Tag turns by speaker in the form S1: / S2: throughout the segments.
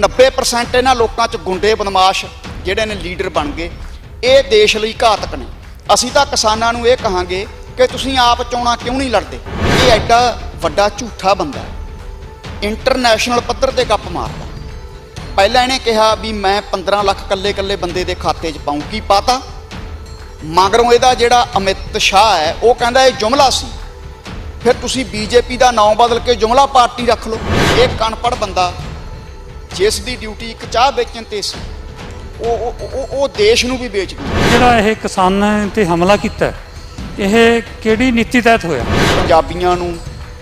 S1: 90% ਇਹਨਾਂ ਲੋਕਾਂ 'ਚ ਗੁੰਡੇ ਬਦਮਾਸ਼ ਜਿਹੜੇ ਨੇ ਲੀਡਰ ਬਣ ਗਏ। ਇਹ ਦੇਸ਼ ਲਈ ਘਾਤਕ ਨੇ। ਅਸੀਂ ਤਾਂ ਕਿਸਾਨਾਂ ਨੂੰ ਇਹ ਕਹਾਂਗੇ ਕਿ ਤੁਸੀਂ ਆਪ ਚੋਣਾਂ ਕਿਉਂ ਨਹੀਂ ਲੜਦੇ? ਇਹ ਐਡਾ ਵੱਡਾ ਝੂਠਾ ਬੰਦਾ ਇੰਟਰਨੈਸ਼ਨਲ ਪੱਧਰ ਤੇ ਗੱਪ ਮਾਰਦਾ। ਪਹਿਲਾਂ ਇਹਨੇ ਕਿਹਾ ਵੀ ਮੈਂ 15 ਲੱਖ ਕੱਲੇ ਕੱਲੇ ਬੰਦੇ ਦੇ ਖਾਤੇ 'ਚ ਪਾਉਂ, ਕੀ ਪਾਤਾ? ਮਗਰੋਂ ਇਹਦਾ ਜਿਹੜਾ ਅਮਿਤ ਸ਼ਾਹ ਹੈ, ਉਹ ਕਹਿੰਦਾ ਇਹ ਜੁਮਲਾ ਸੀ। ਫਿਰ ਤੁਸੀਂ ਬੀਜੇਪੀ ਦਾ ਨਾਮ ਬਦਲ ਕੇ ਜੁਮਲਾ ਪਾਰਟੀ ਰੱਖ ਲਓ। ਇਹ ਕਣਪੜ ਬੰਦਾ। ਜਿਸ ਦੀ ਡਿਊਟੀ ਇੱਕ ਚਾਹ ਵੇਚਣ ਤੇ ਸੀ ਉਹ ਉਹ- ਉਹ ਦੇਸ਼ ਨੂੰ ਵੀ ਵੇਚ ਦੂ
S2: ਜਿਹੜਾ ਇਹ ਕਿਸਾਨਾਂ ਤੇ ਹਮਲਾ ਕੀਤਾ ਇਹ ਕਿਹੜੀ ਨੀਤੀ ਤਹਿਤ ਹੋਇਆ?
S1: ਪੰਜਾਬੀਆਂ ਨੂੰ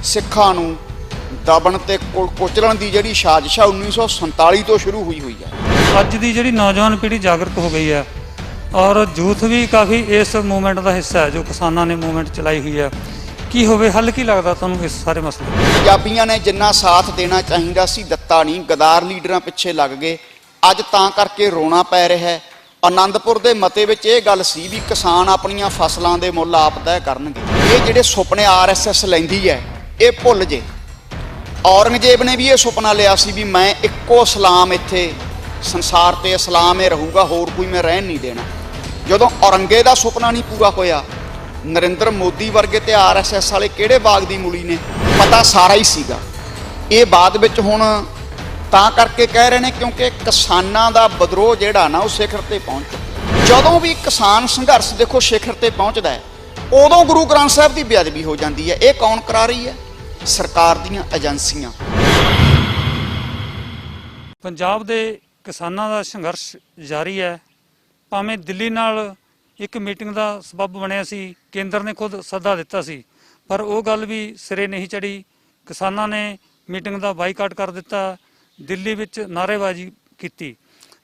S1: ਸਿੱਖਾਂ ਨੂੰ ਦਬਣ ਤੇ ਕੁਚਲਣ ਦੀ ਜਿਹੜੀ ਸਾਜ਼ਿਸ਼ ਆ 1947 ਤੋਂ ਸ਼ੁਰੂ ਹੋਈ ਹੋਈ ਹੈ
S2: ਅੱਜ ਦੀ ਜਿਹੜੀ ਨੌਜਵਾਨ ਪੀੜ੍ਹੀ ਜਾਗਰੂਕ ਹੋ ਗਈ ਹੈ ਔਰ ਯੂਥ ਵੀ ਕਾਫੀ ਇਸ ਮੂਵਮੈਂਟ ਦਾ ਹਿੱਸਾ ਹੈ ਜੋ ਕਿਸਾਨਾਂ ਨੇ ਮੂਵਮੈਂਟ ਚਲਾਈ ਹੋਈ ਹੈ ਕੀ ਹੋਵੇ ਹੱਲ ਕੀ ਲੱਗਦਾ ਤੁਹਾਨੂੰ ਇਸ ਸਾਰੇ ਮਸਲੇ?
S1: ਪੰਜਾਬੀਆਂ ਨੇ ਜਿੰਨਾ ਸਾਥ ਦੇਣਾ ਚਾਹੀਦਾ ਸੀ ਦਿੱਤਾ ਨਹੀਂ, ਗਦਾਰ ਲੀਡਰਾਂ ਪਿੱਛੇ ਲੱਗ ਗਏ। ਅੱਜ ਤਾਂ ਕਰਕੇ ਰੋਣਾ ਪੈ ਰਿਹਾ ਹੈ। ਆਨੰਦਪੁਰ ਦੇ ਮਤੇ ਵਿੱਚ ਇਹ ਗੱਲ ਸੀ ਵੀ ਕਿਸਾਨ ਆਪਣੀਆਂ ਫਸਲਾਂ ਦੇ ਮੁੱਲ ਆਪ ਤੈਅ ਕਰਨਗੇ। ਇਹ ਜਿਹੜੇ ਸੁਪਨੇ ਆਰਐਸਐਸ ਲੈਂਦੀ ਹੈ, ਇਹ ਭੁੱਲ ਜੇ। ਔਰੰਗਜ਼ੇਬ ਨੇ ਵੀ ਇਹ ਸੁਪਨਾ ਲਿਆ ਸੀ ਵੀ ਮੈਂ ਇੱਕੋ ਇਸਲਾਮ ਇੱਥੇ, ਸੰਸਾਰ ਤੇ ਇਸਲਾਮ ਇਹ ਰਹੂਗਾ, ਹੋਰ ਕੋਈ ਮੈਂ ਰਹਿਣ ਨਹੀਂ ਦੇਣਾ। ਜਦੋਂ ਔਰੰਗੇ ਦਾ ਸੁਪਨਾ ਨਹੀਂ ਪੂਰਾ ਹੋਇਆ, ਨਰਿੰਦਰ ਮੋਦੀ ਵਰਗੇ ਤੇ ਆਰਐਸਐਸ ਵਾਲੇ ਕਿਹੜੇ ਬਾਗ ਦੀ ਮੂਲੀ ਨੇ? ਪਤਾ ਸਾਰਾ ਹੀ ਸੀਗਾ। ਇਹ ਬਾਅਦ ਵਿੱਚ ਹੁਣ ਤਾਂ ਕਰਕੇ ਕਹਿ ਰਹੇ ਨੇ ਕਿਉਂਕਿ ਕਿਸਾਨਾਂ ਦਾ ਬਦਰੋਹ ਜਿਹੜਾ ਨਾ ਉਹ ਸਿਖਰ ਤੇ ਪਹੁੰਚ ਚੁੱਕਿਆ ਜਦੋਂ ਵੀ ਕਿਸਾਨ ਸੰਘਰਸ਼ ਦੇਖੋ ਸਿਖਰ ਤੇ ਪਹੁੰਚਦਾ ਹੈ, ਉਦੋਂ ਗੁਰੂ ਗ੍ਰੰਥ ਸਾਹਿਬ ਦੀ ਬੇਅਦਬੀ ਹੋ ਜਾਂਦੀ ਹੈ। ਇਹ ਕੌਣ ਕਰਾ ਰਹੀ ਹੈ? ਸਰਕਾਰ ਦੀਆਂ ਏਜੰਸੀਆਂ।
S2: ਪੰਜਾਬ ਦੇ ਕਿਸਾਨਾਂ ਦਾ ਸੰਘਰਸ਼ ਜਾਰੀ ਹੈ। ਭਾਵੇਂ ਦਿੱਲੀ ਨਾਲ ਇੱਕ ਮੀਟਿੰਗ ਦਾ ਸਬਬ ਬਣਿਆ ਸੀ, ਕੇਂਦਰ ਨੇ ਖੁਦ ਸੱਦਾ ਦਿੱਤਾ ਸੀ, ਪਰ ਉਹ ਗੱਲ ਵੀ ਸਿਰੇ ਨਹੀਂ ਚੜੀ ਕਿਸਾਨਾਂ ਨੇ ਮੀਟਿੰਗ ਦਾ ਬਾਈਕਾਟ ਕਰ ਦਿੱਤਾ। ਦਿੱਲੀ ਵਿੱਚ ਨਾਅਰੇਬਾਜ਼ੀ ਕੀਤੀ,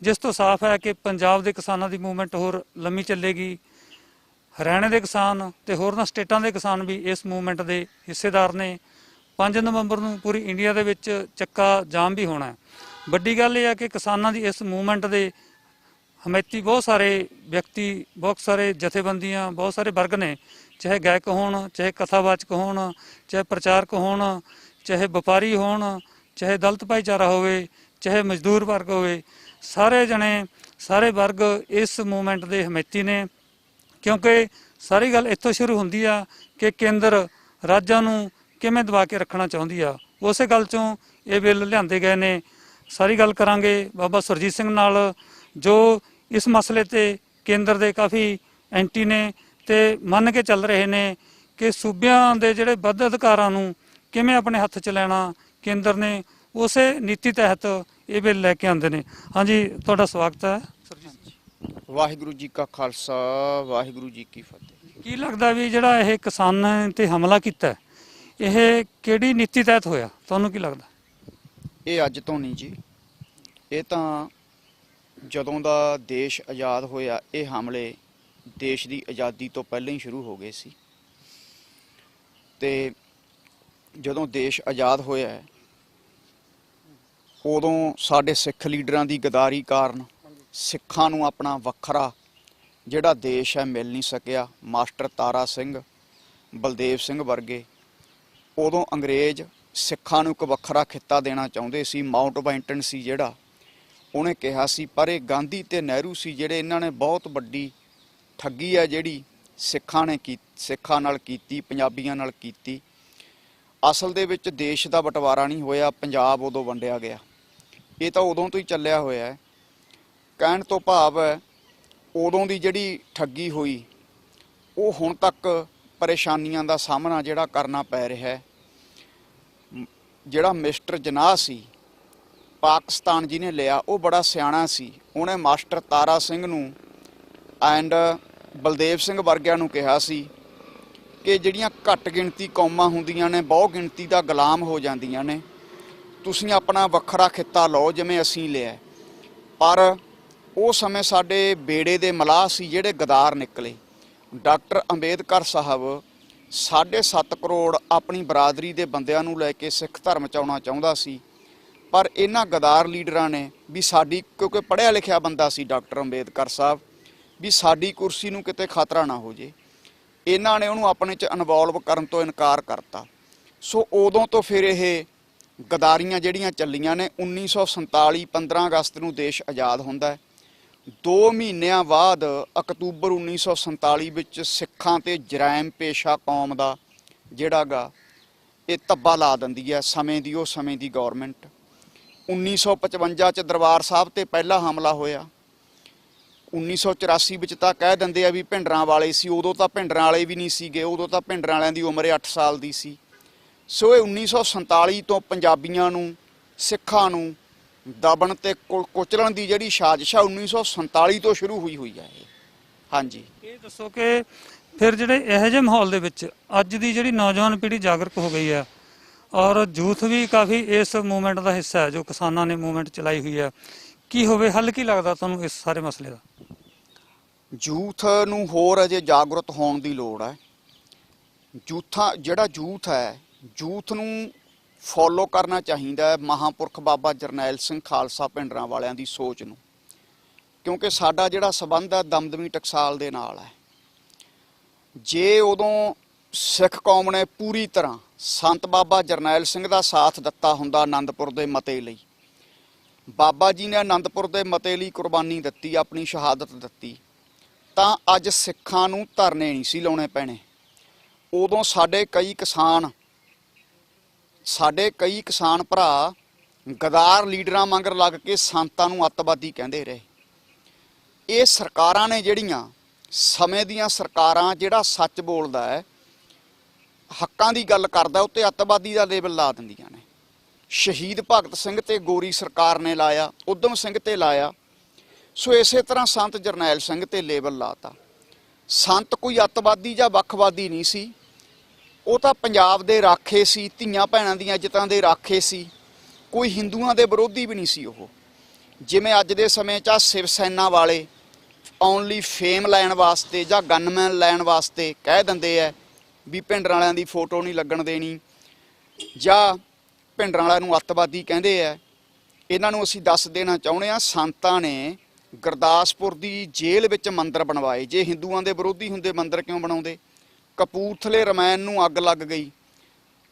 S2: ਜਿਸ ਤੋਂ ਸਾਫ਼ ਹੈ ਕਿ ਪੰਜਾਬ ਦੇ ਕਿਸਾਨਾਂ ਦੀ ਮੂਵਮੈਂਟ ਹੋਰ ਲੰਮੀ ਚੱਲੇਗੀ। ਹਰਿਆਣੇ ਦੇ ਕਿਸਾਨ ਤੇ ਹੋਰਨਾਂ ਸਟੇਟਾਂ ਦੇ ਕਿਸਾਨ ਵੀ ਇਸ ਮੂਵਮੈਂਟ ਦੇ ਹਿੱਸੇਦਾਰ ਨੇ। 5 ਨਵੰਬਰ ਨੂੰ ਪੂਰੀ ਇੰਡੀਆ ਦੇ ਵਿੱਚ ਚੱਕਾ ਜਾਮ ਵੀ ਹੋਣਾ ਹੈ। ਵੱਡੀ ਗੱਲ ਇਹ ਹੈ ਕਿ ਕਿਸਾਨਾਂ ਦੀ ਇਸ ਮੂਵਮੈਂਟ ਦੇ ਹਮੈਤੀ ਬਹੁਤ ਸਾਰੇ ਵਿਅਕਤੀ, ਬਹੁਤ ਸਾਰੇ ਜਥੇਬੰਦੀਆਂ, ਬਹੁਤ ਸਾਰੇ ਵਰਗ ਨੇ, ਚਾਹੇ ਗਾਇਕ ਹੋਣ, ਚਾਹੇ ਕਥਾਵਾਚਕ ਹੋਣ, ਚਾਹੇ ਪ੍ਰਚਾਰਕ ਹੋਣ, ਚਾਹੇ ਵਪਾਰੀ ਹੋਣ ਚਾਹੇ ਦਲਤ ਭਾਈਚਾਰਾ ਹੋਵੇ, ਚਾਹੇ ਮਜ਼ਦੂਰ ਵਰਗ ਹੋਵੇ, ਸਾਰੇ ਜਣੇ, ਸਾਰੇ ਵਰਗ ਇਸ ਮੂਵਮੈਂਟ ਦੇ ਹਮਾਇਤੀ ਨੇ। ਕਿਉਂਕਿ ਸਾਰੀ ਗੱਲ ਇੱਥੋਂ ਸ਼ੁਰੂ ਹੁੰਦੀ ਆ ਕਿ ਕੇਂਦਰ ਰਾਜਾਂ ਨੂੰ ਕਿਵੇਂ ਦਬਾ ਕੇ ਰੱਖਣਾ ਚਾਹੁੰਦੀ ਆ। ਉਸੇ ਗੱਲ ਚੋਂ ਇਹ ਬਿੱਲ ਲਿਆਂਦੇ ਗਏ ਨੇ। ਸਾਰੀ ਗੱਲ ਕਰਾਂਗੇ ਬਾਬਾ ਸੁਰਜੀਤ ਸਿੰਘ ਨਾਲ, ਜੋ ਇਸ ਮਸਲੇ ਤੇ ਕੇਂਦਰ ਦੇ ਕਾਫੀ ਐਂਟੀ ਨੇ ਤੇ ਮੰਨ ਕੇ ਚੱਲ ਰਹੇ ਨੇ ਕਿ ਸੂਬਿਆਂ ਦੇ ਜਿਹੜੇ ਵੱਧ ਅਧਿਕਾਰਾਂ ਨੂੰ ਕਿਵੇਂ ਆਪਣੇ ਹੱਥ 'ਚ ਲੈਣਾ ਕੇਂਦਰ ਨੇ ਉਸੇ ਨੀਤੀ ਤਹਿਤ ਇਹ ਬਿੱਲ ਲੈ ਕੇ ਆਂਦੇ ਨੇ। ਹਾਂਜੀ ਤੁਹਾਡਾ ਸਵਾਗਤ ਹੈ।
S1: ਵਾਹਿਗੁਰੂ ਜੀ ਕਾ ਖਾਲਸਾ ਵਾਹਿਗੁਰੂ ਜੀ ਕੀ ਫਤਿਹ।
S2: ਕੀ ਲੱਗਦਾ ਵੀ ਜਿਹੜਾ ਇਹ ਕਿਸਾਨਾਂ ਤੇ ਹਮਲਾ ਕੀਤਾ ਇਹ ਕਿਹੜੀ ਨੀਤੀ ਤਹਿਤ ਹੋਇਆ? ਤੁਹਾਨੂੰ ਕੀ ਲੱਗਦਾ?
S1: ਇਹ ਅੱਜ ਤੋਂ ਨਹੀਂ ਜੀ। ਇਹ ਤਾਂ ਜਦੋਂ ਦਾ ਦੇਸ਼ ਆਜ਼ਾਦ ਹੋਇਆ ਇਹ ਹਮਲੇ ਦੇਸ਼ ਦੀ ਆਜ਼ਾਦੀ ਤੋਂ ਪਹਿਲਾਂ ਹੀ ਸ਼ੁਰੂ ਹੋ ਗਏ ਸੀ। ਤੇ ਜਦੋਂ ਦੇਸ਼ ਆਜ਼ਾਦ ਹੋਇਆ ਉਦੋਂ ਸਾਡੇ ਸਿੱਖ ਲੀਡਰਾਂ ਦੀ ਗਦਾਰੀ ਕਾਰਨ ਸਿੱਖਾਂ ਨੂੰ ਆਪਣਾ ਵੱਖਰਾ ਜਿਹੜਾ ਦੇਸ਼ ਹੈ ਮਿਲ ਨਹੀਂ ਸਕਿਆ। ਮਾਸਟਰ ਤਾਰਾ ਸਿੰਘ, ਬਲਦੇਵ ਸਿੰਘ ਵਰਗੇ ਉਦੋਂ ਅੰਗਰੇਜ਼ ਸਿੱਖਾਂ ਨੂੰ ਇੱਕ ਵੱਖਰਾ ਖਿੱਤਾ ਦੇਣਾ ਚਾਹੁੰਦੇ ਸੀ। ਮਾਊਂਟ ਬੈਂਟਨ ਸੀ ਜਿਹੜਾ, ਉਹਨੇ ਕਿਹਾ ਸੀ, ਪਰ ਇਹ ਗਾਂਧੀ ਤੇ ਨਹਿਰੂ ਸੀ ਜਿਹੜੇ ਇਹਨਾਂ ਨੇ ਬਹੁਤ ਵੱਡੀ ਠੱਗੀ ਹੈ ਜਿਹੜੀ ਸਿੱਖਾਂ ਨੇ ਕੀ, ਸਿੱਖਾਂ ਨਾਲ ਕੀਤੀ, ਪੰਜਾਬੀਆਂ ਨਾਲ ਕੀਤੀ। ਅਸਲ ਦੇ ਵਿੱਚ ਦੇਸ਼ ਦਾ ਬਟਵਾਰਾ ਨਹੀਂ ਹੋਇਆ, ਪੰਜਾਬ ਉਦੋਂ ਵੰਡਿਆ ਗਿਆ। ਇਹ ਤਾਂ ਉਦੋਂ ਤੋਂ ਹੀ ਚੱਲਿਆ ਹੋਇਆ ਹੈ। ਕਹਿਣ ਤੋਂ ਭਾਵ ਹੈ, ਉਦੋਂ ਦੀ ਜਿਹੜੀ ਠੱਗੀ ਹੋਈ, ਉਹ ਹੁਣ ਤੱਕ ਪਰੇਸ਼ਾਨੀਆਂ ਦਾ ਸਾਹਮਣਾ ਜਿਹੜਾ ਕਰਨਾ ਪੈ ਰਿਹਾ ਹੈ। ਜਿਹੜਾ ਮਿਸਟਰ ਜਨਾਹ ਸੀ, ਪਾਕਿਸਤਾਨ ਜੀ ਨੇ ਲਿਆ, ਉਹ ਬੜਾ ਸਿਆਣਾ ਸੀ। ਉਹਨੇ ਮਾਸਟਰ ਤਾਰਾ ਸਿੰਘ ਨੂੰ ਐਂਡ ਬਲਦੇਵ ਸਿੰਘ ਵਰਗਿਆਂ ਨੂੰ ਕਿਹਾ ਸੀ ਕਿ ਜਿਹੜੀਆਂ ਘੱਟ ਗਿਣਤੀ ਕੌਮਾਂ ਹੁੰਦੀਆਂ ਨੇ, ਬਹੁ ਗਿਣਤੀ ਦਾ ਗੁਲਾਮ ਹੋ ਜਾਂਦੀਆਂ ਨੇ। ਤੁਸੀਂ ਆਪਣਾ ਵੱਖਰਾ ਖਿੱਤਾ ਲਓ ਜਿਵੇਂ ਅਸੀਂ ਲਿਆ ਪਰ ਉਹ ਸਮੇਂ ਸਾਡੇ ਬੇੜੇ ਦੇ ਮਲਾਹ ਸੀ ਜਿਹੜੇ ਗਦਾਰ ਨਿਕਲੇ। ਡਾਕਟਰ ਅੰਬੇਦਕਰ ਸਾਹਿਬ 7.5 ਕਰੋੜ ਆਪਣੀ ਬਰਾਦਰੀ ਦੇ ਬੰਦਿਆਂ ਨੂੰ ਲੈ ਕੇ ਸਿੱਖ ਧਰਮ ਚ ਆਉਣਾ ਚਾਹੁੰਦਾ ਸੀ। ਪਰ ਇਹਨਾਂ ਗਦਾਰ ਲੀਡਰਾਂ ਨੇ ਵੀ ਸਾਡੀ, ਕਿਉਂਕਿ ਪੜ੍ਹਿਆ ਲਿਖਿਆ ਬੰਦਾ ਸੀ ਡਾਕਟਰ ਅੰਬੇਦਕਰ ਸਾਹਿਬ, ਵੀ ਸਾਡੀ ਕੁਰਸੀ ਨੂੰ ਕਿਤੇ ਖਤਰਾ ਨਾ ਹੋ ਜੇ। ਇਹਨਾਂ ਨੇ ਉਹਨੂੰ ਆਪਣੇ ਚ ਇਨਵੋਲਵ ਕਰਨ ਤੋਂ ਇਨਕਾਰ ਕਰਤਾ। ਸੋ ਉਦੋਂ ਤੋਂ ਫਿਰ ਇਹ ਗਦਾਰੀਆਂ ਜਿਹੜੀਆਂ ਚੱਲੀਆਂ ਨੇ 1947 15 ਅਗਸਤ ਨੂੰ ਦੇਸ਼ ਆਜ਼ਾਦ ਹੁੰਦਾ ਹੈ। 2 ਮਹੀਨਿਆਂ ਬਾਅਦ ਅਕਤੂਬਰ 1947 ਵਿੱਚ ਸਿੱਖਾਂ ਤੇ ਜਰਾਇਮ ਪੇਸ਼ਾ ਕੌਮ ਦਾ ਜਿਹੜਾਗਾ ਇਹ ਧੱਬਾ ਲਾ ਦਿੰਦੀ ਹੈ ਸਮੇਂ ਦੀ, ਉਹ ਸਮੇਂ ਦੀ ਗਵਰਨਮੈਂਟ 1955 ਚ ਦਰਬਾਰ ਸਾਹਿਬ ਤੇ ਪਹਿਲਾ ਹਮਲਾ ਹੋਇਆ। 1984 ਵਿੱਚ ਤਾਂ ਕਹਿ ਦਿੰਦੇ ਆ ਵੀ ਭਿੰਡਰਾਂ ਵਾਲੇ ਸੀ, ਉਦੋਂ ਤਾਂ ਭਿੰਡਰਾਂ ਵਾਲੇ ਵੀ ਨਹੀਂ ਸੀਗੇ, ਉਦੋਂ ਤਾਂ ਭਿੰਡਰਾਂ ਵਾਲਿਆਂ ਦੀ ਉਮਰ 8 ਸਾਲ ਦੀ ਸੀ। ਸੋ ਇਹ 1947 ਤੋਂ ਪੰਜਾਬੀਆਂ ਨੂੰ ਸਿੱਖਾਂ ਨੂੰ ਦਬਣ ਤੇ ਕੁਚਲਣ ਦੀ ਜਿਹੜੀ ਸਾਜ਼ਿਸ਼ ਆ 1947 ਤੋਂ ਸ਼ੁਰੂ ਹੋਈ ਹੋਈ ਹੈ ਇਹ। ਹਾਂਜੀ।
S2: ਇਹ ਦੱਸੋ ਕਿ ਫਿਰ ਜਿਹੜੇ ਇਹੋ ਜਿਹੇ ਮਾਹੌਲ ਦੇ ਵਿੱਚ ਅੱਜ ਦੀ ਜਿਹੜੀ ਨੌਜਵਾਨ ਪੀੜ੍ਹੀ ਜਾਗਰੂਕ ਹੋ ਗਈ ਹੈ ਔਰ ਯੂਥ ਵੀ ਕਾਫੀ ਇਸ ਮੂਵਮੈਂਟ ਦਾ ਹਿੱਸਾ ਹੈ ਜੋ ਕਿਸਾਨਾਂ ਨੇ ਮੂਵਮੈਂਟ ਚਲਾਈ ਹੋਈ ਹੈ ਕੀ ਹੋਵੇ ਹੱਲ ਕੀ ਲੱਗਦਾ ਤੁਹਾਨੂੰ ਇਸ ਸਾਰੇ ਮਸਲੇ ਦਾ?
S1: ਯੂਥ ਨੂੰ ਹੋਰ ਅਜੇ ਜਾਗਰੂਕ ਹੋਣ ਦੀ ਲੋੜ ਹੈ। ਯੂਥਾ ਜਿਹੜਾ ਯੂਥ ਹੈ ਯੂਥ ਨੂੰ ਫੋਲੋ ਕਰਨਾ ਚਾਹੀਦਾ ਹੈ ਮਹਾਪੁਰਖ ਬਾਬਾ ਜਰਨੈਲ ਸਿੰਘ ਖਾਲਸਾ ਪਿੰਡਰਾਂ ਵਾਲਿਆਂ ਦੀ ਸੋਚ ਨੂੰ। ਕਿਉਂਕਿ ਸਾਡਾ ਜਿਹੜਾ ਸਬੰਧ ਹੈ ਦਮਦਮੀ ਟਕਸਾਲ ਦੇ ਨਾਲ ਹੈ। ਜੇ ਉਦੋਂ ਸਿੱਖ ਕੌਮ ਨੇ ਪੂਰੀ ਤਰ੍ਹਾਂ ਸੰਤ ਬਾਬਾ ਜਰਨੈਲ ਸਿੰਘ ਦਾ ਸਾਥ ਦਿੱਤਾ ਹੁੰਦਾ ਆਨੰਦਪੁਰ ਦੇ ਮਤੇ ਲਈ, ਬਾਬਾ ਜੀ ਨੇ ਆਨੰਦਪੁਰ ਦੇ ਮਤੇ ਲਈ ਕੁਰਬਾਨੀ ਦਿੱਤੀ, ਆਪਣੀ ਸ਼ਹਾਦਤ ਦਿੱਤੀ, ਤਾਂ ਅੱਜ ਸਿੱਖਾਂ ਨੂੰ ਧਰਨੇ ਨਹੀਂ ਸੀ ਲਾਉਣੇ ਪੈਣੇ। ਉਦੋਂ ਸਾਡੇ ਕਈ ਕਿਸਾਨ ਸਾਡੇ ਕਈ ਕਿਸਾਨ ਭਰਾ ਗਦਾਰ ਲੀਡਰਾਂ ਮੰਗਰ ਲੱਗ ਕੇ ਸੰਤਾਂ ਨੂੰ ਅੱਤਵਾਦੀ ਕਹਿੰਦੇ ਰਹੇ। ਇਹ ਸਰਕਾਰਾਂ ਨੇ ਜਿਹੜੀਆਂ ਸਮੇਂ ਦੀਆਂ ਸਰਕਾਰਾਂ, ਜਿਹੜਾ ਸੱਚ ਬੋਲਦਾ ਹੈ, ਹੱਕਾਂ ਦੀ ਗੱਲ ਕਰਦਾ, ਉੱਤੇ ਅੱਤਵਾਦੀ ਦਾ ਲੇਬਲ ਲਾ ਦਿੰਦੀਆਂ ਨੇ। ਸ਼ਹੀਦ ਭਗਤ ਸਿੰਘ ਤੇ ਗੋਰੀ ਸਰਕਾਰ ਨੇ ਲਾਇਆ ਉਦਮ ਸਿੰਘ ਤੇ ਲਾਇਆ। ਸੋ ਇਸੇ ਤਰ੍ਹਾਂ ਸੰਤ ਜਰਨੈਲ ਸਿੰਘ ਤੇ ਲੇਬਲ ਲਾਤਾ। ਸੰਤ ਕੋਈ ਅੱਤਵਾਦੀ ਜਾਂ ਵੱਖਵਾਦੀ ਨਹੀਂ ਸੀ। ਉਹ ਤਾਂ ਪੰਜਾਬ ਦੇ ਰਾਖੇ ਸੀ, ਧੀਆਂ ਭੈਣਾਂ ਦੀਆਂ ਇੱਜ਼ਤਾਂ ਦੇ ਰਾਖੇ ਸੀ। ਕੋਈ ਹਿੰਦੂਆਂ ਦੇ ਵਿਰੋਧੀ ਵੀ ਨਹੀਂ ਸੀ ਉਹ। ਜਿਵੇਂ ਅੱਜ ਦੇ ਸਮੇਂ 'ਚ ਆ ਸ਼ਿਵ ਸੈਨਾ ਵਾਲੇ ਓਨਲੀ ਫੇਮ ਲੈਣ ਵਾਸਤੇ ਜਾਂ ਗਨਮੈਨ ਲੈਣ ਵਾਸਤੇ ਕਹਿ ਦਿੰਦੇ ਐ ਵੀ ਭਿੰਡਰਾਂ ਵਾਲਿਆਂ ਦੀ ਫੋਟੋ ਨਹੀਂ ਲੱਗਣ ਦੇਣੀ ਜਾਂ ਭਿੰਡਰਾਂ ਵਾਲਿਆਂ ਨੂੰ ਅੱਤਵਾਦੀ ਕਹਿੰਦੇ ਐ ਇਹਨਾਂ ਨੂੰ ਅਸੀਂ ਦੱਸ ਦੇਣਾ ਚਾਹੁੰਦੇ ਆ ਸੰਤਾਂ ਨੇ ਗੁਰਦਾਸਪੁਰ ਦੀ ਜੇਲ੍ਹ ਵਿੱਚ ਮੰਦਰ ਬਣਵਾਏ। ਜੇ ਹਿੰਦੂਆਂ ਦੇ ਵਿਰੋਧੀ ਹੁੰਦੇ, ਮੰਦਰ ਕਿਉਂ ਬਣਾਉਂਦੇ? ਕਪੂਰਥਲੇ ਰਮਾਇਣ ਨੂੰ ਅੱਗ ਲੱਗ ਗਈ।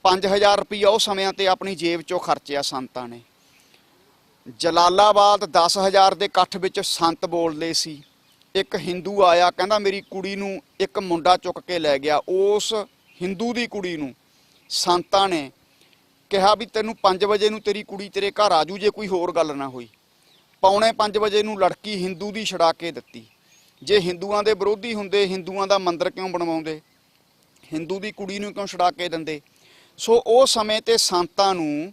S1: 5000 ਰੁਪਈਆ ਉਹ ਸਮਿਆਂ ਤੇ ਆਪਣੀ ਜੇਬ ਚੋਂ ਖਰਚਿਆ ਸੰਤਾਂ ਨੇ। ਜਲਾਲਾਬਾਦ 10000 ਦੇ ਇਕੱਠ ਵਿੱਚ ਸੰਤ ਬੋਲਦੇ ਸੀ। ਇੱਕ ਹਿੰਦੂ ਆਇਆ, ਕਹਿੰਦਾ ਮੇਰੀ ਕੁੜੀ ਨੂੰ ਇੱਕ ਮੁੰਡਾ ਚੁੱਕ ਕੇ ਲੈ ਗਿਆ। ਉਸ ਹਿੰਦੂ ਦੀ ਕੁੜੀ ਨੂੰ ਸੰਤਾਂ ਨੇ ਕਿਹਾ ਵੀ ਤੈਨੂੰ 5 ਵਜੇ ਨੂੰ ਤੇਰੀ ਕੁੜੀ ਤੇਰੇ ਘਰ ਆਜੂ ਜੇ ਕੋਈ ਹੋਰ ਗੱਲ ਨਾ ਹੋਈ। ਪੌਣੇ 5 ਵਜੇ ਨੂੰ ਲੜਕੀ ਹਿੰਦੂ ਦੀ ਛੜਾ ਕੇ ਦਿੱਤੀ। ਜੇ ਹਿੰਦੂਆਂ ਦੇ ਵਿਰੋਧੀ ਹੁੰਦੇ, ਹਿੰਦੂਆਂ ਦਾ ਮੰਦਰ ਕਿਉਂ ਬਣਵਾਉਂਦੇ? ਹਿੰਦੂ ਦੀ ਕੁੜੀ ਨੂੰ ਕਿਉਂ ਛੜਾ ਕੇ ਦਿੰਦੇ? ਸੋ ਉਹ ਸਮੇਂ ਤੇ ਸੰਤਾਂ ਨੂੰ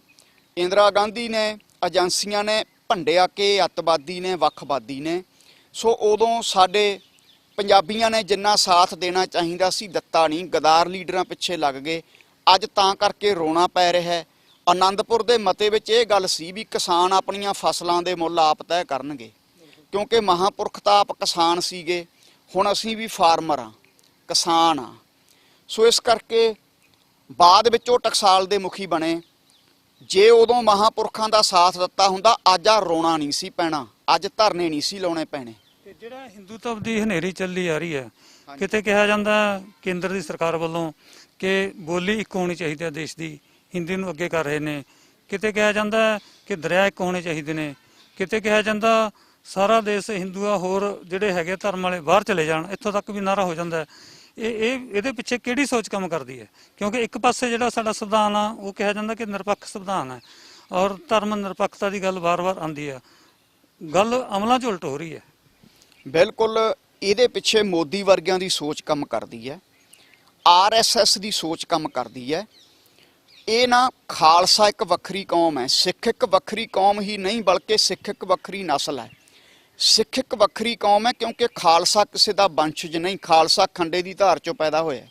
S1: ਇੰਦਰਾ ਗਾਂਧੀ ਨੇ, ਏਜੰਸੀਆਂ ਨੇ, ਭੰਡਿਆ ਕਿ, ਅੱਤਵਾਦੀ ਨੇ, ਵੱਖਵਾਦੀ ਨੇ। ਸੋ ਉਦੋਂ ਸਾਡੇ ਪੰਜਾਬੀਆਂ ਨੇ ਜਿੰਨਾ ਸਾਥ ਦੇਣਾ ਚਾਹੀਦਾ ਸੀ, ਦਿੱਤਾ ਨਹੀਂ। ਗਦਾਰ ਲੀਡਰਾਂ ਪਿੱਛੇ ਲੱਗ ਗਏ। ਅੱਜ ਤਾਂ ਕਰਕੇ ਰੋਣਾ ਪੈ ਰਿਹਾ ਹੈ। ਆਨੰਦਪੁਰ ਦੇ ਮਤੇ ਵਿੱਚ ਇਹ ਗੱਲ ਸੀ ਵੀ ਕਿਸਾਨ ਆਪਣੀਆਂ ਫਸਲਾਂ ਦੇ ਮੁੱਲ ਆਪ ਤੈਅ ਕਰਨਗੇ। ਕਿਉਂਕਿ ਮਹਾਪੁਰਖ ਤਾਂ ਆਪ ਕਿਸਾਨ ਸੀਗੇ। ਹੁਣ ਅਸੀਂ ਵੀ ਫਾਰਮਰ ਆ ਕਿਸਾਨ ਆ ਸੋ ਇਸ ਕਰਕੇ ਬਾਅਦ ਵਿੱਚ ਉਹ ਟਕਸਾਲ ਦੇ ਮੁਖੀ ਬਣੇ। ਜੇ ਉਦੋਂ ਮਹਾਪੁਰਖਾਂ ਦਾ ਸਾਥ ਦਿੱਤਾ ਹੁੰਦਾ ਅੱਜ ਆ ਰੋਣਾ ਨਹੀਂ ਸੀ ਪੈਣਾ ਅੱਜ ਧਰਨੇ ਨਹੀਂ ਸੀ ਲਾਉਣੇ ਪੈਣੇ।
S2: ਤੇ ਜਿਹੜਾ ਹਿੰਦੂਤਵ ਦੀ ਹਨੇਰੀ ਚੱਲੀ ਆ ਰਹੀ ਹੈ ਕਿਤੇ ਕਿਹਾ ਜਾਂਦਾ ਕੇਂਦਰ ਦੀ ਸਰਕਾਰ ਵੱਲੋਂ ਕਿ ਬੋਲੀ ਇੱਕ ਹੋਣੀ ਚਾਹੀਦੀ ਹੈ ਦੇਸ਼ ਦੀ ਹਿੰਦੀ ਨੂੰ ਅੱਗੇ ਕਰ ਰਹੇ ਨੇ। ਕਿਤੇ ਕਿਹਾ ਜਾਂਦਾ ਕਿ ਦਰਿਆ ਇੱਕ ਹੋਣੇ ਚਾਹੀਦੇ ਨੇ। ਕਿਤੇ ਕਿਹਾ ਜਾਂਦਾ ਸਾਰਾ ਦੇਸ਼ ਹਿੰਦੂ ਆ ਹੋਰ ਜਿਹੜੇ ਹੈਗੇ ਧਰਮ ਵਾਲੇ ਬਾਹਰ ਚਲੇ ਜਾਣ ਇੱਥੋਂ ਤੱਕ ਵੀ ਨਾਰਾ ਹੋ ਜਾਂਦਾ ਹੈ। ਇਹ ਇਹ ਇਹਦੇ ਪਿੱਛੇ ਕਿਹੜੀ ਸੋਚ ਕੰਮ ਕਰਦੀ ਹੈ? ਕਿਉਂਕਿ ਇੱਕ ਪਾਸੇ ਜਿਹੜਾ ਸਾਡਾ ਸੰਵਿਧਾਨ ਆ, ਉਹ ਕਿਹਾ ਜਾਂਦਾ ਕਿ ਨਿਰਪੱਖ ਸੰਵਿਧਾਨ ਹੈ। ਔਰ ਧਰਮ ਨਿਰਪੱਖਤਾ ਦੀ ਗੱਲ ਵਾਰ-ਵਾਰ ਆਉਂਦੀ ਆ ਗੱਲ ਅਮਲਾਂ 'ਚ ਉਲਟ ਹੋ ਰਹੀ ਹੈ।
S1: ਬਿਲਕੁਲ, ਇਹਦੇ ਪਿੱਛੇ ਮੋਦੀ ਵਰਗਿਆਂ ਦੀ ਸੋਚ ਕੰਮ ਕਰਦੀ ਹੈ। ਆਰਐਸਐਸ ਦੀ ਸੋਚ ਕੰਮ ਕਰਦੀ ਹੈ। ਇਹ ਨਾ ਖਾਲਸਾ ਇੱਕ ਵੱਖਰੀ ਕੌਮ ਹੈ। ਸਿੱਖ ਇੱਕ ਵੱਖਰੀ ਕੌਮ ਹੀ ਨਹੀਂ, ਬਲਕਿ ਸਿੱਖ ਇੱਕ ਵੱਖਰੀ ਨਸਲ ਹੈ। ਸਿੱਖ ਇੱਕ ਵੱਖਰੀ ਕੌਮ ਹੈ ਕਿਉਂਕਿ ਖਾਲਸਾ ਕਿਸੇ ਦਾ ਵੰਸ਼ਜ ਨਹੀਂ, ਖਾਲਸਾ ਖੰਡੇ ਦੀ ਧਾਰ ਚੋਂ ਪੈਦਾ ਹੋਇਆ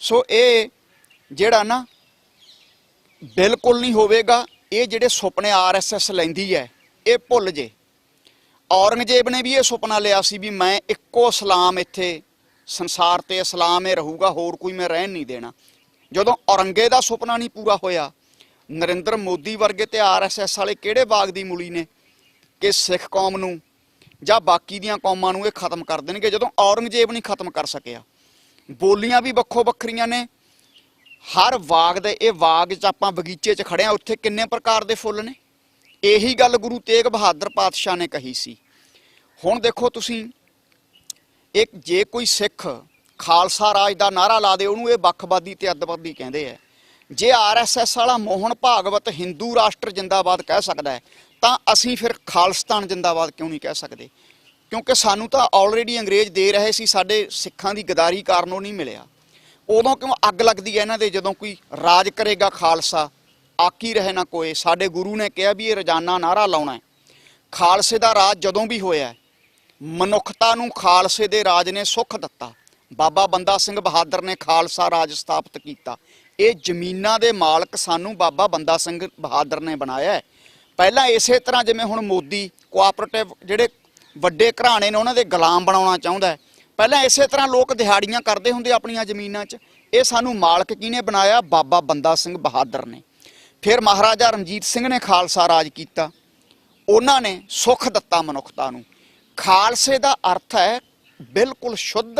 S1: ਸੋ ਇਹ ਜਿਹੜਾ ਨਾ ਬਿਲਕੁਲ ਨਹੀਂ ਹੋਵੇਗਾ, ਇਹ ਜਿਹੜੇ ਸੁਪਨੇ ਆਰਐਸਐਸ ਲੈਂਦੀ ਹੈ, ਇਹ ਭੁੱਲ ਜੇ। ਔਰੰਗਜ਼ੇਬ ਨੇ ਵੀ ਇਹ ਸੁਪਨਾ ਲਿਆ ਸੀ ਵੀ ਮੈਂ ਇੱਕੋ ਇਸਲਾਮ ਇੱਥੇ, ਸੰਸਾਰ ਤੇ ਇਸਲਾਮ ਹੀ ਰਹੂਗਾ, ਹੋਰ ਕੋਈ ਮੈਂ ਰਹਿਣ ਨਹੀਂ ਦੇਣਾ। ਜਦੋਂ ਔਰੰਗੇ ਦਾ ਸੁਪਨਾ ਨਹੀਂ ਪੂਰਾ ਹੋਇਆ, ਨਰਿੰਦਰ ਮੋਦੀ ਵਰਗੇ ਤੇ ਆਰਐਸਐਸ ਵਾਲੇ ਕਿਹੜੇ ਬਾਗ ਦੀ ਮੂਲੀ ਨੇ ਕਿ ਸਿੱਖ ਕੌਮ ਨੂੰ ਜਾਂ ਬਾਕੀ ਦੀਆਂ ਕੌਮਾਂ ਨੂੰ ਇਹ ਖਤਮ ਕਰ ਦੇਣਗੇ ਜਦੋਂ ਔਰੰਗਜ਼ੇਬ ਨਹੀਂ ਖਤਮ ਕਰ ਸਕਿਆ। ਬੋਲੀਆਂ ਵੀ ਵੱਖੋ ਵੱਖਰੀਆਂ ਨੇ। ਹਰ ਬਾਗ ਦੇ, ਇਹ ਬਾਗ 'ਚ ਆਪਾਂ ਬਗੀਚੇ 'ਚ ਖੜੇ ਆ ਉੱਥੇ ਕਿੰਨੇ ਪ੍ਰਕਾਰ ਦੇ ਫੁੱਲ ਨੇ? ਇਹੀ ਗੱਲ ਗੁਰੂ ਤੇਗ ਬਹਾਦਰ ਪਾਤਸ਼ਾਹ ਨੇ ਕਹੀ ਸੀ। ਹੁਣ ਦੇਖੋ ਤੁਸੀਂ, ਇੱਕ ਜੇ ਕੋਈ ਸਿੱਖ ਖਾਲਸਾ ਰਾਜ ਦਾ ਨਾਰਾ ਲਾ ਦੇ, ਉਹਨੂੰ ਇਹ ਵੱਖਵਾਦੀ ਤੇ ਅੱਤਵਾਦੀ ਕਹਿੰਦੇ ਆ। ਜੇ ਆਰਐਸਐਸ ਵਾਲਾ ਮੋਹਨ ਭਾਗਵਤ ਹਿੰਦੂ ਰਾਸ਼ਟਰ ਜਿੰਦਾਬਾਦ ਕਹਿ ਸਕਦਾ ਹੈ ਤਾਂ ਅਸੀਂ ਫਿਰ ਖਾਲਿਸਤਾਨ ਜਿੰਦਾਬਾਦ ਕਿਉਂ ਨਹੀਂ ਕਹਿ ਸਕਦੇ? ਕਿਉਂਕਿ ਸਾਨੂੰ ਤਾਂ ਆਲਰੇਡੀ ਅੰਗਰੇਜ਼ ਦੇ ਰਹੇ ਸੀ, ਸਾਡੇ ਸਿੱਖਾਂ ਦੀ ਗਦਾਰੀ ਕਾਰਨ ਉਹ ਨਹੀਂ ਮਿਲਿਆ। ਉਦੋਂ ਕਿਉਂ ਅੱਗ ਲੱਗਦੀ ਹੈ ਇਹਨਾਂ ਦੇ, ਜਦੋਂ ਕੋਈ ਰਾਜ ਕਰੇਗਾ ਖਾਲਸਾ ਆਕੀ ਰਹੇ ਨਾ ਕੋਏ? ਸਾਡੇ ਗੁਰੂ ਨੇ ਕਿਹਾ ਵੀ ਇਹ ਰੋਜ਼ਾਨਾ ਨਾਰਾ ਲਾਉਣਾ ਹੈ। ਖਾਲਸੇ ਦਾ ਰਾਜ ਜਦੋਂ ਵੀ ਹੋਇਆ ਮਨੁੱਖਤਾ ਨੂੰ ਖਾਲਸੇ ਦੇ ਰਾਜ ਨੇ ਸੁੱਖ ਦਿੱਤਾ। ਬਾਬਾ ਬੰਦਾ ਸਿੰਘ ਬਹਾਦਰ ਨੇ ਖਾਲਸਾ ਰਾਜ ਸਥਾਪਿਤ ਕੀਤਾ। ਇਹ ਜ਼ਮੀਨਾਂ ਦੇ ਮਾਲਕ ਸਾਨੂੰ ਬਾਬਾ ਬੰਦਾ ਸਿੰਘ ਬਹਾਦਰ ਨੇ ਬਣਾਇਆ ਹੈ। ਪਹਿਲਾਂ ਇਸੇ ਤਰ੍ਹਾਂ ਜਿਵੇਂ ਹੁਣ ਮੋਦੀ ਕੋਆਪਰੇਟਿਵ ਜਿਹੜੇ ਵੱਡੇ ਘਰਾਣੇ ਨੇ ਉਹਨਾਂ ਦੇ ਗੁਲਾਮ ਬਣਾਉਣਾ ਚਾਹੁੰਦਾ ਪਹਿਲਾਂ ਇਸੇ ਤਰ੍ਹਾਂ ਲੋਕ ਦਿਹਾੜੀਆਂ ਕਰਦੇ ਹੁੰਦੇ ਆਪਣੀਆਂ ਜ਼ਮੀਨਾਂ 'ਚ। ਇਹ ਸਾਨੂੰ ਮਾਲਕ ਕਿਹਨੇ ਬਣਾਇਆ? ਬਾਬਾ ਬੰਦਾ ਸਿੰਘ ਬਹਾਦਰ ਨੇ। ਫਿਰ ਮਹਾਰਾਜਾ ਰਣਜੀਤ ਸਿੰਘ ਨੇ ਖਾਲਸਾ ਰਾਜ ਕੀਤਾ। ਉਹਨਾਂ ਨੇ ਸੁੱਖ ਦਿੱਤਾ ਮਨੁੱਖਤਾ ਨੂੰ। ਖਾਲਸੇ ਦਾ ਅਰਥ ਹੈ ਬਿਲਕੁਲ ਸ਼ੁੱਧ,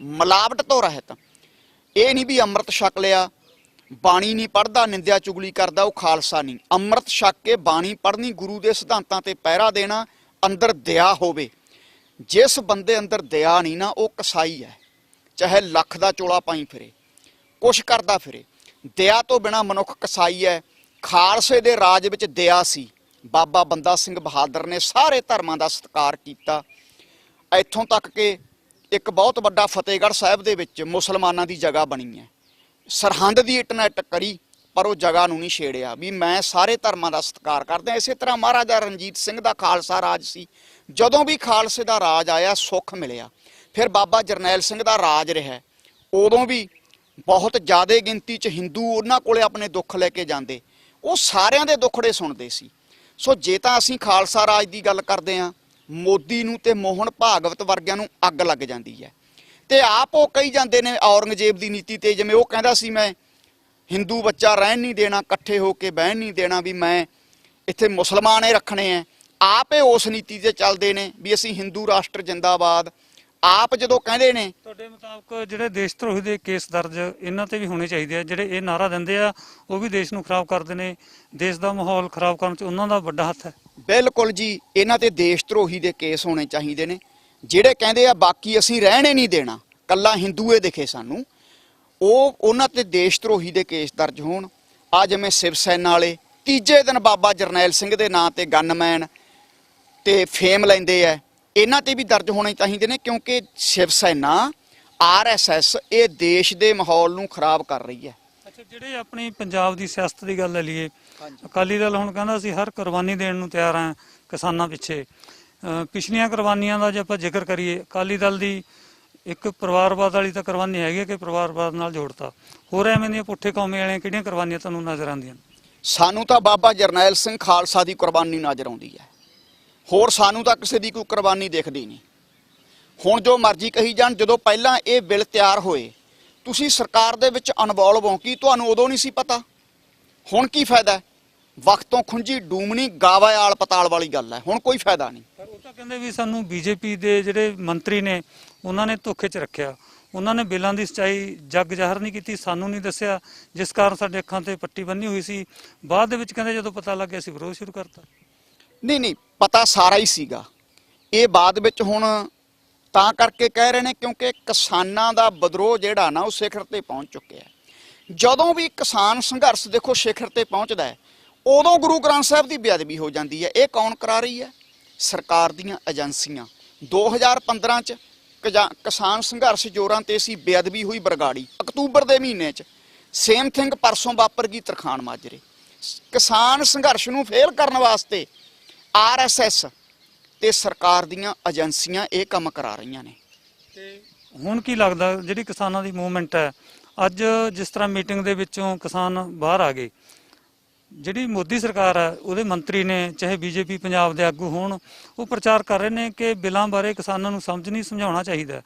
S1: ਮਿਲਾਵਟ ਤੋਂ ਰਹਿਤ। ਇਹ ਨਹੀਂ ਵੀ ਅੰਮ੍ਰਿਤ ਛਕ ਲਿਆ ਬਾਣੀ ਨਹੀਂ ਪੜਦਾ ਨਿੰਦਿਆ ਚੁਗਲੀ ਕਰਦਾ, ਉਹ ਖਾਲਸਾ ਨਹੀਂ। ਅੰਮ੍ਰਿਤ ਛਕ ਕੇ ਬਾਣੀ ਪੜਨੀ ਗੁਰੂ ਦੇ ਸਿਧਾਂਤਾਂ ਤੇ ਪਹਿਰਾ ਦੇਣਾ, ਅੰਦਰ ਦਇਆ ਹੋਵੇ। ਜਿਸ ਬੰਦੇ ਅੰਦਰ ਦਇਆ ਨਹੀਂ ਨਾ, ਉਹ ਕਸਾਈ ਹੈ। ਚਾਹੇ ਲੱਖ ਦਾ ਚੋਲਾ ਪਾਈ ਫਿਰੇ, ਕੁਛ ਕਰਦਾ ਫਿਰੇ। ਦਇਆ ਤੋਂ ਬਿਨਾ ਮਨੁੱਖ ਕਸਾਈ ਹੈ। ਖਾਲਸੇ ਦੇ ਰਾਜ ਵਿੱਚ ਦਇਆ ਸੀ। ਬਾਬਾ ਬੰਦਾ ਸਿੰਘ ਬਹਾਦਰ ਨੇ ਸਾਰੇ ਧਰਮਾਂ ਦਾ ਸਤਿਕਾਰ ਕੀਤਾ। ਇੱਥੋਂ ਤੱਕ ਕਿ ਇੱਕ ਬਹੁਤ ਵੱਡਾ ਫਤਿਹਗੜ੍ਹ ਸਾਹਿਬ ਦੇ ਵਿੱਚ ਮੁਸਲਮਾਨਾਂ ਦੀ ਜਗ੍ਹਾ ਬਣੀ ਹੈ। ਸਰਹੰਦ ਦੀ ਇੱਟ ਨਾਲ ਇੱਟ ਕਰੀ ਪਰ ਉਹ ਜਗ੍ਹਾ ਨੂੰ ਨਹੀਂ ਛੇੜਿਆ। ਵੀ ਮੈਂ ਸਾਰੇ ਧਰਮਾਂ ਦਾ ਸਤਿਕਾਰ ਕਰਦਾ ਇਸੇ ਤਰ੍ਹਾਂ ਮਹਾਰਾਜਾ ਰਣਜੀਤ ਸਿੰਘ ਦਾ ਖਾਲਸਾ ਰਾਜ ਸੀ। ਜਦੋਂ ਵੀ ਖਾਲਸੇ ਦਾ ਰਾਜ ਆਇਆ, ਸੁੱਖ ਮਿਲਿਆ। ਫਿਰ ਬਾਬਾ ਜਰਨੈਲ ਸਿੰਘ ਦਾ ਰਾਜ ਰਿਹਾ। ਉਦੋਂ ਵੀ ਬਹੁਤ ਜ਼ਿਆਦਾ ਗਿਣਤੀ 'ਚ ਹਿੰਦੂ ਉਹਨਾਂ ਕੋਲੇ ਆਪਣੇ ਦੁੱਖ ਲੈ ਕੇ ਜਾਂਦੇ। ਉਹ ਸਾਰਿਆਂ ਦੇ ਦੁੱਖੜੇ ਸੁਣਦੇ ਸੀ। ਸੋ ਜੇ ਤਾਂ ਅਸੀਂ ਖਾਲਸਾ ਰਾਜ ਦੀ ਗੱਲ ਕਰਦੇ ਹਾਂ, ਮੋਦੀ ਨੂੰ ਤੇ ਮੋਹਨ ਭਾਗਵਤ ਵਰਗਿਆਂ ਨੂੰ ਅੱਗ ਲੱਗ ਜਾਂਦੀ ਹੈ। ਤੇ ਆਪ ਉਹ ਕਹੀ ਜਾਂਦੇ ਨੇ ਔਰੰਗਜ਼ੇਬ ਦੀ ਨੀਤੀ ਤੇ ਜਿਵੇਂ ਉਹ ਕਹਿੰਦਾ ਸੀ ਮੈਂ ਹਿੰਦੂ ਬੱਚਾ ਰਹਿਣ ਨਹੀਂ ਦੇਣਾ ਇਕੱਠੇ ਹੋ ਕੇ ਬਹਿਣ ਨਹੀਂ ਦੇਣਾ ਵੀ ਮੈਂ ਇੱਥੇ ਮੁਸਲਮਾਨ ਹੀ ਰੱਖਣੇ ਆ ਆਪ ਇਹ ਉਸ ਨੀਤੀ ਤੇ ਚੱਲਦੇ ਨੇ ਵੀ ਅਸੀਂ ਹਿੰਦੂ ਰਾਸ਼ਟਰ ਜਿੰਦਾਬਾਦ। ਆਪ ਜਦੋਂ ਕਹਿੰਦੇ ਨੇ
S2: ਤੁਹਾਡੇ ਮੁਤਾਬਕ ਜਿਹੜੇ ਦੇਸ਼ ਧਰੋਹੀ ਦੇ ਕੇਸ ਦਰਜ ਇਹਨਾਂ ਤੇ ਵੀ ਹੋਣੇ ਚਾਹੀਦੇ ਆ ਜਿਹੜੇ ਇਹ ਨਾਰਾ ਦਿੰਦੇ ਆ ਉਹ ਵੀ ਦੇਸ਼ ਨੂੰ ਖਰਾਬ ਕਰਦੇ ਨੇ ਦੇਸ਼ ਦਾ ਮਾਹੌਲ ਖਰਾਬ ਕਰਨ 'ਚ ਉਹਨਾਂ ਦਾ ਵੱਡਾ ਹੱਥ ਹੈ।
S1: ਬਿਲਕੁਲ ਜੀ ਇਹਨਾਂ ਤੇ ਦੇਸ਼ ਧਰੋਹੀ ਦੇ ਕੇਸ ਹੋਣੇ ਚਾਹੀਦੇ ਨੇ। ਜਿਹੜੇ ਕਹਿੰਦੇ ਆ ਬਾਕੀ ਅਸੀਂ ਰਹਿਣੇ ਨਹੀਂ ਦੇਣਾ, ਕੱਲਾ ਹਿੰਦੂਏ ਦਿਖੇ ਸਾਨੂੰ, ਉਹ ਉਹਨਾਂ ਤੇ ਦੇਸ਼ ਧਰੋਹੀ ਦੇ ਕੇਸ ਦਰਜ ਹੋਣ। ਆ ਜਿਵੇਂ ਸ਼ਿਵ ਸੈਨਾ ਵਾਲੇ, ਤੀਜੇ ਦਿਨ ਬਾਬਾ ਜਰਨੈਲ ਸਿੰਘ ਦੇ ਨਾਂ ਤੇ ਗਨਮੈਨ ਤੇ ਫੇਮ ਲੈਂਦੇ ਆ। ਇਹਨਾਂ ਤੇ ਵੀ ਦਰਜ ਹੋਣੇ ਚਾਹੀਦੇ ਨੇ, ਕਿਉਂਕਿ ਸ਼ਿਵ ਸੈਨਾ ਆਰਐਸਐਸ ਇਹ ਦੇਸ਼ ਦੇ ਮਾਹੌਲ ਨੂੰ ਖਰਾਬ ਕਰ ਰਹੀ ਹੈ।
S2: ਅੱਛਾ, ਜਿਹੜੇ ਆਪਣੀ ਪੰਜਾਬ ਦੀ ਸਿਆਸਤ ਦੀ ਗੱਲ ਲਈਏ, ਅਕਾਲੀ ਦਲ ਹੁਣ ਕਹਿੰਦਾ ਅਸੀਂ ਹਰ ਕੁਰਬਾਨੀ ਦੇਣ ਨੂੰ ਤਿਆਰ ਹਾਂ ਕਿਸਾਨਾਂ ਪਿੱਛੇ। ਪਿਛਲੀਆਂ ਕੁਰਬਾਨੀਆਂ ਦਾ ਜੇ ਆਪਾਂ ਜ਼ਿਕਰ ਕਰੀਏ, ਅਕਾਲੀ ਦਲ ਦੀ ਇੱਕ ਪਰਿਵਾਰਵਾਦ ਵਾਲੀ ਤਾਂ ਕੁਰਬਾਨੀ ਹੈਗੀ ਹੈ ਕਿ ਪਰਿਵਾਰਵਾਦ ਨਾਲ ਜੋੜਤਾ। ਹੋਰ ਐਵੇਂ ਦੀਆਂ ਪੁੱਠੇ ਕੌਮੇ ਵਾਲੀਆਂ ਕਿਹੜੀਆਂ ਕੁਰਬਾਨੀਆਂ ਤੁਹਾਨੂੰ ਨਜ਼ਰ ਆਉਂਦੀਆਂ
S1: ਸਾਨੂੰ ਤਾਂ ਬਾਬਾ ਜਰਨੈਲ ਸਿੰਘ ਖਾਲਸਾ ਦੀ ਕੁਰਬਾਨੀ ਨਜ਼ਰ ਆਉਂਦੀ ਹੈ। ਹੋਰ ਸਾਨੂੰ ਤਾਂ ਕਿਸੇ ਦੀ ਕੋਈ ਕੁਰਬਾਨੀ ਦਿਖਦੀ ਨਹੀਂ। ਹੁਣ ਜੋ ਮਰਜ਼ੀ ਕਹੀ ਜਾਣ, ਜਦੋਂ ਪਹਿਲਾਂ ਇਹ ਬਿੱਲ ਤਿਆਰ ਹੋਏ, ਤੁਸੀਂ ਸਰਕਾਰ ਦੇ ਵਿੱਚ ਇਨਵੋਲਵ ਹੋ ਕੀ? ਤੁਹਾਨੂੰ ਉਦੋਂ ਨਹੀਂ ਸੀ ਪਤਾ? ਹੁਣ ਕੀ ਫਾਇਦਾ? ਵਕਤੋਂ ਖੁੰਝੀ ਡੂਮਣੀ ਗਾਵਾ ਆਲ ਪਤਾਲ ਵਾਲੀ ਗੱਲ ਹੈ। ਹੁਣ ਕੋਈ ਫਾਇਦਾ ਨਹੀਂ।
S2: ਪਰ ਉਹ ਤਾਂ ਕਹਿੰਦੇ ਵੀ ਸਾਨੂੰ ਬੀਜੇਪੀ ਦੇ ਜਿਹੜੇ ਮੰਤਰੀ ਨੇ ਉਹਨਾਂ ਨੇ ਧੋਖੇ 'ਚ ਰੱਖਿਆ। ਉਹਨਾਂ ਨੇ ਬਿੱਲਾਂ ਦੀ ਸਚਾਈ ਜੱਗ ਜ਼ਾਹਰ ਨਹੀਂ ਕੀਤੀ ਸਾਨੂੰ ਨਹੀਂ ਦੱਸਿਆ। ਜਿਸ ਕਾਰਨ ਸਾਡੇ ਅੱਖਾਂ ਤੇ ਪੱਟੀ ਬੰਨੀ ਹੋਈ ਸੀ। ਬਾਅਦ ਦੇ ਵਿੱਚ ਕਹਿੰਦੇ ਜਦੋਂ ਪਤਾ ਲੱਗਿਆ ਅਸੀਂ ਵਿਰੋਧ ਸ਼ੁਰੂ ਕਰਤਾ।
S1: ਨਹੀਂ ਨਹੀਂ ਪਤਾ ਸਾਰਾ ਹੀ ਸੀਗਾ। ਇਹ ਬਾਅਦ ਵਿੱਚ ਹੁਣ ਤਾਂ ਕਰਕੇ ਕਹਿ ਰਹੇ ਨੇ ਕਿਉਂਕਿ ਕਿਸਾਨਾਂ ਦਾ ਵਿਦਰੋਹ ਜਿਹੜਾ ਨਾ ਉਹ ਸਿਖਰ ਤੇ ਪਹੁੰਚ ਚੁੱਕਿਆ ਜਦੋਂ ਵੀ ਕਿਸਾਨ ਸੰਘਰਸ਼ ਦੇਖੋ ਸਿਖਰ ਤੇ ਪਹੁੰਚਦਾ ਹੈ ਉਦੋਂ ਗੁਰੂ ਗ੍ਰੰਥ ਸਾਹਿਬ ਦੀ ਬੇਅਦਬੀ ਹੋ ਜਾਂਦੀ ਹੈ। ਇਹ ਕੌਣ ਕਰਾ ਰਹੀ ਹੈ? ਸਰਕਾਰ ਦੀਆਂ ਏਜੰਸੀਆਂ। 2015 ਚ ਕਿਜਾ- ਕਿਸਾਨ ਸੰਘਰਸ਼ ਜੋਰਾਂ ਤੇ ਸੀ, ਬੇਅਦਬੀ ਹੋਈ ਬਰਗਾੜੀ। ਅਕਤੂਬਰ ਦੇ ਮਹੀਨੇ ਚ ਸੇਮ ਥਿੰਗ ਪਰਸੋਂ ਵਾਪਰ ਗਈ ਤਰਖਾਣ ਮਾਜਰੇ। ਕਿਸਾਨ ਸੰਘਰਸ਼ ਨੂੰ ਫੇਲ ਕਰਨ ਵਾਸਤੇ ਆਰਐਸਐਸ ਤੇ ਸਰਕਾਰ ਦੀਆਂ ਏਜੰਸੀਆਂ ਇਹ ਕੰਮ ਕਰਾ ਰਹੀਆਂ ਨੇ।
S2: ਤੇ ਹੁਣ ਕੀ ਲੱਗਦਾ, ਜਿਹੜੀ ਕਿਸਾਨਾਂ ਦੀ ਮੂਵਮੈਂਟ ਹੈ, ਅੱਜ ਜਿਸ ਤਰ੍ਹਾਂ ਮੀਟਿੰਗ ਦੇ ਵਿੱਚੋਂ ਕਿਸਾਨ ਬਾਹਰ ਆ ਗਏ ਜਿਹੜੀ ਮੋਦੀ ਸਰਕਾਰ ਹੈ ਉਹਦੇ ਮੰਤਰੀ ਨੇ, ਚਾਹੇ ਬੀਜੇਪੀ ਪੰਜਾਬ ਦੇ ਆਗੂ ਹੋਣ, ਉਹ ਪ੍ਰਚਾਰ ਕਰ ਰਹੇ ਨੇ ਕਿ ਬਿੱਲਾਂ ਬਾਰੇ ਕਿਸਾਨਾਂ ਨੂੰ ਸਮਝ ਨਹੀਂ, ਸਮਝਾਉਣਾ ਚਾਹੀਦਾ।